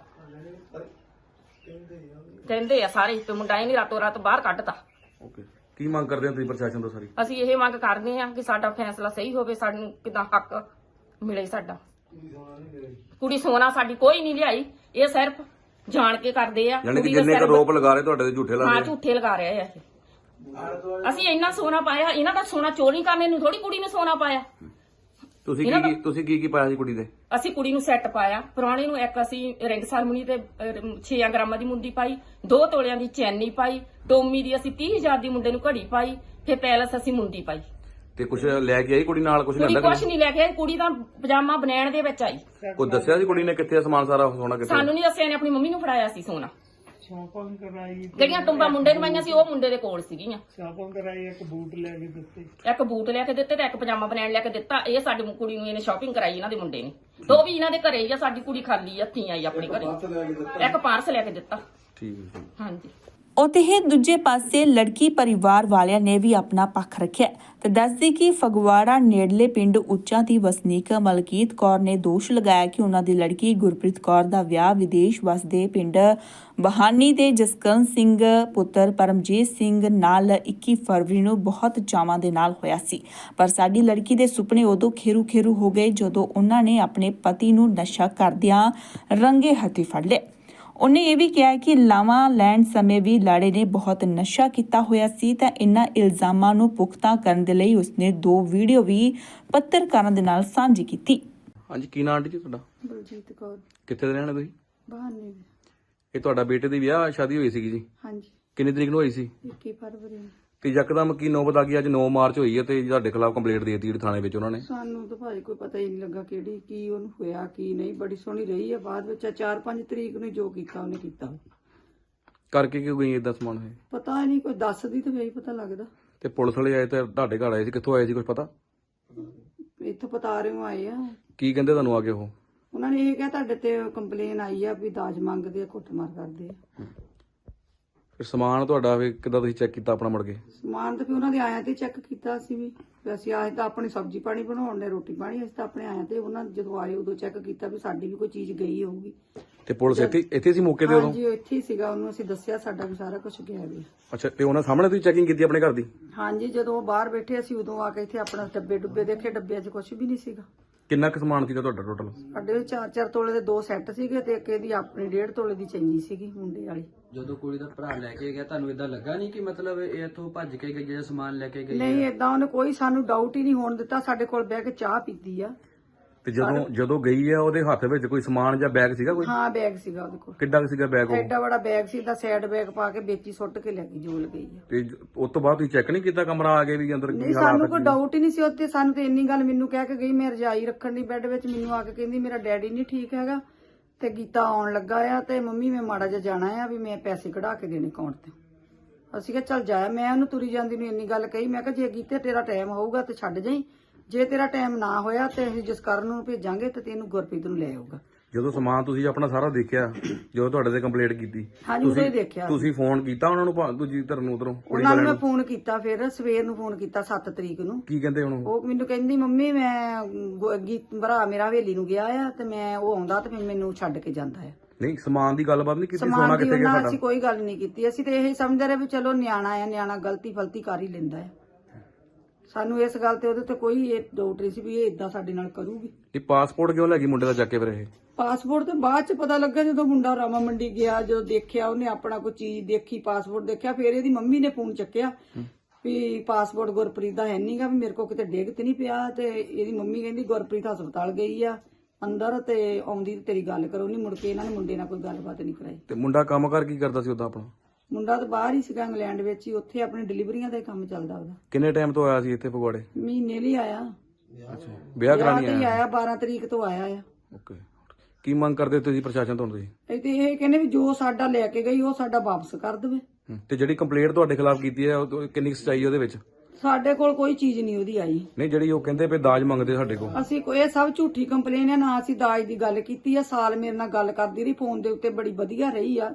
ਕਹਿੰਦੇ ਆ ਸਾਰੇ ਤੇ ਮੁੰਡਾ ਇਹਨੇ ਰਾਤੋਂ ਰਾਤ ਬਾਹਰ ਕੱਢਤਾ। ਓਕੇ। ਕੀ ਮੰਗ ਕਰਦੇ ਹੋ ਤੁਸੀਂ ਪ੍ਰਸ਼ਾਸਨ ਤੋਂ ਸਾਰੀ? ਅਸੀਂ ਇਹ ਮੰਗ ਕਰਦੇ ਆ ਕਿ ਸਾਡਾ ਫੈਸਲਾ ਸਹੀ ਹੋਵੇ ਸਾਨੂੰ ਕਿਦਾਂ ਹੱਕ ਮਿਲੇ ਸਾਡਾ। ਕੁੜੀ ਸੋਨਾ ਸਾਡੀ ਕੋਈ ਨਹੀਂ ਲਿਆਈ ਇਹ ਸਿਰਫ ਜਾਣ ਕੇ ਕਰਦੇ ਆ। ਯਾਨੀ ਕਿ ਕੁੜੀ ਦਾ ਜਿੰਨੇ ਕੁ ਆਰੋਪ ਲਗਾ ਰਹੇ ਤੁਹਾਡੇ ਤੇ ਝੂਠੇ ਲਾ ਹਾਂ ਰਹੇ। ਝੂਠੇ ਲਗਾ ਰਹੇ ਆ ਇਹ ਅਸੀਂ ਇੰਨਾ ਸੋਨਾ ਪਾਇਆ ਇਹਨਾਂ ਦਾ ਸੋਨਾ ਚੋਰੀ ਕਰਨੇ ਨੂੰ ਥੋੜੀ ਕੁੜੀ ਨੇ ਸੋਨਾ ਪਾਇਆ। ਤੁਸੀਂ ਕੀ ਕੀ ਤੁਸੀਂ ਕੀ ਕੀ ਪਾਇਆ ਸੀ ਕੁੜੀ ਦੇ? ਅਸੀਂ ਕੁੜੀ ਨੂੰ ਸੈੱਟ ਪਾਇਆ। ਪੁਰਾਣੇ ਨੂੰ ਇੱਕ ਅਸੀਂ ਰਿੰਗ ਸਰਮਨੀ ਤੇ 6 ਗ੍ਰਾਮਾਂ ਦੀ ਮੁੰਦੀ ਪਾਈ। 2 ਤੋਲਿਆਂ ਦੀ ਚੈਨੀ ਪਾਈ। ਟੋਮੀ ਦੀ ਅਸੀਂ 30000 ਦੀ ਮੁੰਡੇ ਨੂੰ ਘੜੀ ਪਾਈ। ਫਿਰ ਪੈਲਸ ਅਸੀਂ ਮੁੰਦੀ ਪਾਈ। ਤੇ ਕੁਝ ਲੈ ਕੇ ਆਈ ਕੁੜੀ ਨਾਲ ਕੁਝ ਕੁੜੀ ਲੈਂਦਾ ਕੁਛ ਨਹੀਂ ਲੈ ਕੇ ਆਈ, ਕੁੜੀ ਤਾਂ ਪਜਾਮਾ ਬਨੈਣ ਦੇ ਵਿੱਚ ਆਈ। ਕੋਈ ਦੱਸਿਆ ਸੀ ਕੁੜੀ ਨੇ ਕਿੱਥੇ ਆ ਸਮਾਨ ਸਾਰਾ ਸੋਨਾ ਕਿੱਥੇ? ਸਾਨੂੰ ਨਹੀਂ ਦੱਸਿਆ ਨੇ ਆਪਣੀ ਮੰਮੀ ਨੂੰ ਫੜਾਇਆ ਸੀ ਸੋਨਾ। ਸ਼ਾਪਿੰਗ ਕਰਾਈ ਜਿਹੜੀਆਂ ਟੁੰਬਾਂ ਮੁੰਡੇ ਨੂੰ ਪਾਈਆਂ ਸੀ ਉਹ ਮੁੰਡੇ ਦੇ ਕੋਲ ਸੀਗੀਆਂ। ਸ਼ਾਪਿੰਗ ਕਰਾਈ ਇੱਕ ਬੂਟ ਲੈ ਕੇ ਦਿੱਤੇ। ਇੱਕ ਬੂਟ ਲੈ ਕੇ ਦਿੱਤੇ ਤੇ ਇੱਕ ਪਜਾਮਾ ਬਨੈਣ ਲੈ ਕੇ ਦਿੱਤਾ। ਇਹ ਸਾਡੀ ਕੁੜੀ ਨੂੰ ਇਹਨੇ ਸ਼ਾਪਿੰਗ ਕਰਾਈ ਇਹਨਾਂ ਦੇ ਮੁੰਡੇ ਨੇ। ਦੋ ਵੀ ਇਹਨਾਂ ਦੇ ਘਰੇ ਹੀ ਆ ਸਾਡੀ ਕੁੜੀ ਖਾਲੀ ਹੱਥੀਂ ਆਈ ਆਪਣੇ ਘਰੇ। ਇੱਕ ਪਾਰਸ ਲੈ ਕੇ ਦਿੱਤਾ। ਠੀਕ ਹੈ। ਜੀ। ਹਾਂਜੀ। ਉਤੇ ਹੀ ਦੂਜੇ ਪਾਸੇ ਲੜਕੀ ਪਰਿਵਾਰ ਵਾਲਿਆਂ ਨੇ ਵੀ ਆਪਣਾ ਪੱਖ ਰੱਖਿਆ। ਤੇ ਦੱਸਦੀ ਕਿ ਫਗਵਾੜਾ ਨੇੜਲੇ ਪਿੰਡ ਉੱਚਾ ਦੀ ਵਸਨੀਕ ਮਲਕੀਤ ਕੌਰ ਨੇ ਦੋਸ਼ ਲਗਾਇਆ ਕਿ ਉਹਨਾਂ ਦੀ ਲੜਕੀ ਗੁਰਪ੍ਰੀਤ ਕੌਰ ਦਾ ਵਿਆਹ ਵਿਦੇਸ਼ ਵਸਦੇ ਪਿੰਡ ਬਹਾਨੀ ਦੇ ਜਸਕਰਨ ਸਿੰਘ ਪੁੱਤਰ ਪਰਮਜੀਤ ਸਿੰਘ ਨਾਲ 21 ਫਰਵਰੀ ਨੂੰ ਬਹੁਤ ਚਾਵਾਂ ਦੇ ਨਾਲ ਹੋਇਆ ਸੀ। ਪਰ ਸਾਡੀ ਲੜਕੀ ਦੇ ਸੁਪਨੇ ਉਦੋਂ ਖੇਰੂ ਖੇਰੂ ਹੋ ਗਏ ਜਦੋਂ ਉਹਨਾਂ ਨੇ ਆਪਣੇ ਪਤੀ ਨੂੰ ਨਸ਼ਾ ਕਰਦਿਆਂ ਰੰਗੇ ਹੱਥੀ ਫੜ ਲਿਆ ਉਹਨੇ ਇਹ ਵੀ ਕਿਹਾ ਕਿ ਲਾਵਾਂ ਲੈਣ ਸਮੇਂ ਵੀ ਲਾੜੇ ਨੇ ਬਹੁਤ ਨਸ਼ਾ ਕੀਤਾ ਹੋਇਆ ਸੀ ਤਾਂ ਇਨ੍ਹਾਂ ਇਲਜ਼ਾਮਾਂ ਨੂੰ ਪੁਖਤਾ ਕਰਨ ਦੇ ਲਈ ਉਸਨੇ ਦੋ ਵੀਡੀਓ ਵੀ ਪੱਤਰਕਾਰਾਂ ਦੇ ਨਾਲ ਸਾਂਝੀ ਕੀਤੀ। ਹਾਂਜੀ ਕੀ ਨਾਂ ਆਂਟੀ ਜੀ ਤੁਹਾਡਾ? ਬਲਜੀਤ ਕੌਰ। ਕਿੱਥੇ ਦੇ ਰਹਿਣੇ ਤੁਸੀਂ? ਬਹਾਨੇ ਦੀ। ਇਹ ਤੁਹਾਡਾ ਬੇਟੇ ਦੀ ਵਿਆਹ ਸ਼ਾਦੀ ਹੋਈ ਸੀਗੀ ਜੀ? ਹਾਂਜੀ। ਕਿੰਨੀ ਤਰੀਕ ਨੂੰ ਹੋਈ ਸੀ? 21 ਫਰਵਰੀ ਨੂੰ। ਤੇ ਯਕਦਮ ਕੀ ਨੌਬਤ ਆ ਗਈ ਅੱਜ 9 ਮਾਰਚ ਹੋਈ ਹੈ ਤੇ ਤੁਹਾਡੇ ਖਿਲਾਫ ਕੰਪਲੇਂਟ ਦੇ ਦਿੱਤੀ ਜਿਹੜੀ ਥਾਣੇ ਵਿੱਚ ਉਹਨਾਂ ਨੇ। ਸਾਨੂੰ ਤਾਂ ਭਾਜੀ ਕੋਈ ਪਤਾ ਹੀ ਨਹੀਂ ਲੱਗਾ ਕਿਹੜੀ ਕੀ ਉਹਨੂੰ ਹੋਇਆ ਕੀ ਨਹੀਂ। ਬੜੀ ਸੋਹਣੀ ਰਹੀ ਆ ਬਾਅਦ ਵਿੱਚ 4-5 ਤਰੀਕ ਨੂੰ ਜੋ ਕੀਤਾ ਉਹਨੇ ਕੀਤਾ ਕਰਕੇ ਕਿਉਂ ਗਈ ਇਦਾਂ ਸਮਾਨ ਹੈ ਪਤਾ ਨਹੀਂ ਕੋਈ ਦੱਸਦੀ ਤਾਂ ਫੇਰ ਪਤਾ ਲੱਗਦਾ। ਤੇ ਪੁਲਿਸ ਵਾਲੇ ਆਏ ਤੇ ਤੁਹਾਡੇ ਘਰ ਆਏ ਸੀ ਕਿੱਥੋਂ ਆਏ ਸੀ ਕੁਝ ਪਤਾ? ਇੱਥੋਂ ਪਤਾ ਰਹੇ ਆਏ ਆ। ਕੀ ਕਹਿੰਦੇ ਤੁਹਾਨੂੰ ਆ ਕੇ ਉਹ? ਉਹਨਾਂ ਨੇ ਇਹ ਕਿਹਾ ਤੁਹਾਡੇ ਤੇ ਕੰਪਲੇਨ ਆਈ ਆ ਵੀ ਦਾਜ ਮੰਗਦੇ ਆ ਕੁੱਟਮਾਰ ਕਰਦੇ ਆ। ਫਿਰ ਸਮਾਨ ਤੁਹਾਡਾ ਵੀ ਕਿੱਦਾਂ ਤੁਸੀਂ ਚੈੱਕ ਕੀਤਾ ਆਪਣਾ ਮੁੜ ਕੇ? ਸਮਾਨ ਤਾਂ ਫਿਰ ਉਹਨਾਂ ਦੇ ਆਇਆਂ ਤੇ ਚੈੱਕ ਕੀਤਾ ਸੀ ਵੀ। ਵੀ ਅਸੀਂ ਆਏ ਤਾਂ ਆਪਣੀ ਸਬਜ਼ੀ ਪਾਣੀ ਬਣਾਉਣ ਨੇ ਰੋਟੀ ਪਾਣੀ ਅਸੀਂ ਤਾਂ ਆਪਣੇ ਆਇਆਂ ਤੇ ਉਹਨਾਂ ਨੇ ਜਦੋਂ ਆਏ ਉਦੋਂ ਚੈੱਕ ਕੀਤਾ ਵੀ ਸਾਡੀ ਵੀ ਕੋਈ ਚੀਜ਼ ਗਈ ਹੋਊਗੀ। ਤੇ ਪੁਲਿਸ ਇੱਥੇ ਇੱਥੇ ਸੀ ਮੌਕੇ ਤੇ ਉਦੋਂ? ਹਾਂਜੀ ਉਹ ਇੱਥੇ ਹੀ ਸੀਗਾ ਉਹਨੂੰ ਅਸੀਂ ਦੱਸਿਆ ਸਾਡਾ ਵੀ ਸਾਰਾ ਕੁਝ ਗਿਆ ਵੀ। ਅੱਛਾ ਤੇ ਉਹਨਾਂ ਸਾਹਮਣੇ ਤੁਸੀਂ ਚੈਕਿੰਗ ਕੀਤੀ ਆਪਣੇ ਘਰ ਦੀ? ਹਾਂਜੀ ਜਦੋਂ ਉਹ ਬਾਹਰ ਬੈਠੇ ਅਸੀਂ ਉਦੋਂ ਆ ਕੇ ਇੱਥੇ ਆਪਣਾ ਡੱਬੇ ਡੁੱਬੇ ਦੇਖੇ ਡੱਬਿਆਂ 'ਚ ਕੁਝ ਵੀ ਨਹੀਂ ਸੀਗਾ। ਕਿੰਨਾ ਕੁ ਸਮਾਨ ਸੀਗਾ ਤੁਹਾਡਾ ਟੋਟਲ ਸਾਡੇ 4-4 ਤੋਲੇ ਦੇ ਦੋ ਸੈੱਟ ਸੀਗੇ ਤੇ ਇੱਕ ਇਹਦੀ ਆਪਣੀ 1.5 ਤੋਲੇ ਦੀ ਚੈਨੀ ਸੀਗੀ ਮੁੰਡੇ ਵਾਲੀ। ਜਦੋਂ ਕੁੜੀ ਦਾ ਭਰਾ ਲੈ ਕੇ ਗਿਆ ਤੁਹਾਨੂੰ ਇਦਾਂ ਲੱਗਾ ਨਹੀਂ ਕਿ ਮਤਲਬ ਇਹ ਇੱਥੋਂ ਭੱਜ ਕੇ ਗਈ ਜਿਹੜਾ ਸਮਾਨ ਲੈ ਕੇ ਗਈ ਨਹੀਂ ਏਦਾਂ ਉਹਨੇ ਕੋਈ ਸਾਨੂੰ ਡਾਊਟ ਹੀ ਨਹੀਂ ਹੋਣ ਦਿੱਤਾ ਸਾਡੇ ਕੋਲ ਬਹਿ ਕੇ ਚਾਹ ਪੀਤੀ ਆ। ਤੇ ਜਦੋਂ ਜਦੋਂ ਗਈ ਹੈ ਉਹਦੇ ਹੱਥ ਵਿੱਚ ਕੋਈ ਸਮਾਨ ਜਾਂ ਬੈਗ ਸੀਗਾ ਕੋਈ? ਹਾਂ ਬੈਗ ਸੀਗਾ ਉਹਦੇ ਕੋਲ। ਕਿੱਡਾ ਕੁ ਸੀਗਾ ਬੈਗ ਉਹ? ਐਡਾ ਬੜਾ ਬੈਗ ਸੀ ਦਾ ਸਾਈਡ ਬੈਗ ਪਾ ਕੇ ਵਿੱਚ ਹੀ ਸੁੱਟ ਕੇ ਲੈ ਗਈ ਜੋਲ ਗਈ ਆ। ਤੇ ਜ- ਉਸ ਤੋਂ ਬਾਅਦ ਤੁਸੀਂ ਚੈੱਕ ਨਹੀਂ ਕੀਤਾ ਕਮਰਾ ਆ ਕੇ ਵੀ ਅੰਦਰ ਨਹੀਂ ਕੀ ਸਾਨੂੰ ਹਾਲਾਤ ਕੋਈ ਸੀ? ਡਾਊਟ ਹੀ ਨਹੀਂ ਸੀ ਉੱਤੇ ਸਾਨੂੰ ਤੇ ਇੰਨੀ ਗੱਲ ਮੈਨੂੰ ਕਹਿ ਕੇ ਗਈ ਮੈਂ ਰਜਾਈ ਰੱਖਣ ਦੀ ਬੈੱਡ ਵਿੱਚ ਮੈਨੂੰ ਆ ਕੇ ਕਹਿੰਦੀ ਮੇਰਾ ਡੈਡੀ ਨਹੀਂ ਠੀਕ ਹੈਗਾ। ਤੇ ਗੀਤਾ ਆਉਣ ਲੱਗਾ ਆ ਤੇ ਮੰਮੀ ਮੈਂ ਮਾੜਾ ਜਿਹਾ ਜਾਣਾ ਆ ਵੀ ਮੈਂ ਪੈਸੇ ਕਢਾ ਕੇ ਦੇਣੇ ਅਕਾਊਂਟ ਤੇ। ਅਸੀਂ ਕਿਹਾ ਚੱਲ ਜਾ ਮੈਂ ਉਹਨੂੰ ਤੁਰੀ ਜਾਂਦੀ ਨੂੰ ਇੰਨੀ ਗੱਲ ਕਹੀ ਮੈਂ ਕਿਹਾ ਜੇ ਗੀਤੇ ਤੇਰਾ ਟਾਈਮ ਹੋਊਗਾ ਤੇ ਛੱਡ ਜਾਈ ਜੇ ਤੇਰਾ ਟਾਈਮ ਨਾ ਹੋਇਆ ਤੇ ਅਸੀਂ ਜਸਕਰਨ ਨੂੰ ਭੇਜਾਂਗੇ ਤੇ ਤੈਨੂੰ ਗੁਰਪ੍ਰੀਤ ਨੂੰ ਲੈ ਆਊਗਾ। ਜਦੋਂ ਸਮਾਨ ਤੁਸੀਂ ਆਪਣਾ ਸਾਰਾ ਦੇਖਿਆ ਜਦੋਂ ਤੁਹਾਡੇ ਤੇ ਕੰਪਲੇਂਟ ਕੀਤੀ ਹਾਂਜੀ ਉਹਦੇ ਹੀ ਦੇਖਿਆ। ਤੁਸੀਂ ਫੋਨ ਕੀਤਾ ਉਹਨਾਂ ਨੂੰ ਭਾ- ਦੂਜੀ ਧਰ ਨੂੰ ਉਧਰੋਂ ਉਹਨਾਂ ਨੂੰ ਮੈਂ ਫੋਨ ਕੀਤਾ ਫਿਰ ਸਵੇਰ ਨੂੰ ਫੋਨ ਕੀਤਾ 7 ਤਰੀਕ ਨੂੰ। ਕੀ ਕਹਿੰਦੇ ਹੁਣ? ਉਹ? ਉਹ ਮੈਨੂੰ ਕਹਿੰਦੀ ਮੰਮੀ ਮੈਂ ਗੁ- ਗੀ- ਭਰਾ ਮੇਰਾ ਹਵੇਲੀ ਨੂੰ ਗਿਆ ਆ ਤੇ ਮੈਂ ਉਹ ਆਉਂਦਾ ਤੇ ਫਿਰ ਮੈਨੂੰ ਛੱਡ ਕੇ ਜਾਂਦਾ ਆ। ਨਹੀਂ ਸਮਾਨ ਦੀ ਗੱਲਬਾਤ ਨਹੀਂ ਕੀਤੀ ਸੋਨਾ ਸਮਾਨ ਦੀ ਕਿੱਥੇ ਗਿਆ ਉਹਨਾਂ ਸਾਡਾ? ਅਸੀਂ ਕੋਈ ਗੱਲ ਨਹੀਂ ਕੀਤੀ। ਅਸੀਂ ਤੇ ਇਹੀ ਸਮਝਦੇ ਰਹੇ ਵੀ ਚਲੋ ਨਿਆਣਾ ਆ ਨਿਆਣਾ ਗਲਤੀ ਫਲਤੀ ਕਰ ਹੀ ਲੈਂਦਾ ਹੈ ਸਾਨੂੰ ਇਸ ਗੱਲ ਤੇ ਉਹਦੇ ਤੇ ਕੋਈ ਇਹ ਡਾਊਟ ਨਹੀਂ ਸੀ ਵੀ ਇਹ ਇਦਾਂ ਸਾਡੇ ਨਾਲ ਕਰੂਗੀ। ਇਹ ਪਾਸਪੋਰਟ ਕਿਉਂ ਲੈ ਗਈ ਮੁੰਡੇ ਦਾ ਚੱਕ ਕੇ ਫਿਰ ਇਹ? ਪਾਸਪੋਰਟ ਤੇ ਬਾਅਦ ਚ ਪਤਾ ਲੱਗਾ ਜਦੋਂ ਮੁੰਡਾ ਰਾਮਾ ਮੰਡੀ ਗਿਆ ਜਦੋਂ ਦੇਖਿਆ ਉਹਨੇ ਆਪਣਾ ਕੋਈ ਚੀਜ਼ ਦੇਖੀ ਪਾਸਪੋਰਟ ਦੇਖਿਆ ਫਿਰ ਇਹਦੀ ਮੰਮੀ ਨੇ ਫੋਨ ਚੱਕਿਆ ਵੀ ਪਾਸਪੋਰਟ ਗੁਰਪ੍ਰੀਤ ਦਾ ਹੈ ਨਹੀਂਗਾ ਵੀ ਮੇਰੇ ਕੋ ਕਿਤੇ ਡਿੱਗ ਤੇ ਨਹੀਂ ਪਿਆ ਤੇ ਇਹਦੀ ਮੰਮੀ ਕਹਿੰਦੀ ਗੁਰਪ੍ਰੀਤ ਹਸਪਤਾਲ ਗਈ ਆ ਅੰਦਰ ਤੇ ਆਉਂਦੀ ਤੇ ਤੇਰੀ ਗੱਲ ਕਰੋ ਨਹੀਂ ਮੁੜ ਕੇ ਇਹਨਾਂ ਨੇ ਮੁੰਡੇ ਨਾਲ ਕੋਈ ਗੱਲਬਾਤ ਨਹੀਂ ਕਰਾਈ। ਤੇ ਮੁੰਡਾ ਕੰਮ ਕਰ ਕੀ ਕਰਦਾ ਸੀ ਉਦਾਂ ਆਪਣਾ? ਮੁੰਡਾ ਤਾਂ ਬਾਹਰ ਹੀ ਸੀਗਾ ਇੰਗਲੈਂਡ ਵਿੱਚ ਹੀ ਉੱਥੇ ਆਪਣੀ ਡਿਲੀਵਰੀਆਂ ਦਾ ਹੀ ਕੰਮ ਚੱਲਦਾ ਉਹਦਾ। ਕਿੰਨੇ ਟਾਈਮ ਤੋਂ ਆਇਆ ਸੀ ਇੱਥੇ ਫਗਵਾੜੇ? ਮਹੀਨੇ ਲਈ ਆਇਆ। ਅੱਛਾ ਵਿਆਹ ਕਰਾਣੀ ਤੇ ਹੀ ਆਇਆ। ਆਇਆ 12 ਤਰੀਕ ਤੋਂ ਆਇਆ ਆ। ਓਕੇ। ਕੀ ਮੰਗ ਕਰਦੇ ਤੁਸੀਂ ਪ੍ਰਸ਼ਾਸਨ ਤੋਂ ਤੁਸੀਂ? ਇਹ ਤੇ ਇਹ ਕਹਿੰਦੇ ਵੀ ਜੋ ਸਾਡਾ ਲੈ ਕੇ ਗਈ ਉਹ ਸਾਡਾ ਵਾਪਸ ਕਰ ਦੇਵੇ। ਹੂੰ। ਤੇ ਜਿਹੜੀ ਕੰਪਲੇਂਟ ਤੁਹਾਡੇ ਖਿਲਾਫ ਕੀਤੀ ਹੈ ਉਹ ਕਿੰਨੀ ਸੱਚਾਈ ਉਹਦੇ ਵਿੱਚ? ਸਾਡੇ ਕੋਲ ਕੋਈ ਚੀਜ਼ ਨਹੀਂ ਉਹਦੀ ਆਈ। ਨਹੀਂ ਜਿਹੜੀ ਉਹ ਕਹਿੰਦੇ ਵੀ ਦਾਜ ਮੰਗਦੇ ਸਾਡੇ ਕੋਲ। ਅਸੀਂ ਕੋਈ ਇਹ ਸਭ ਝੂਠੀ ਕੰਪਲੇਨ ਹੈ ਨਾ ਅਸੀਂ ਦਾਜ ਦੀ ਗੱਲ ਕੀਤੀ ਆ। ਸਾਲ ਮੇਰੇ ਨਾਲ ਗੱਲ ਕਰਦੀ ਰਹੀ ਫੋਨ ਦੇ ਉੱਤੇ ਬੜੀ ਵਧੀਆ ਰਹੀ ਆ।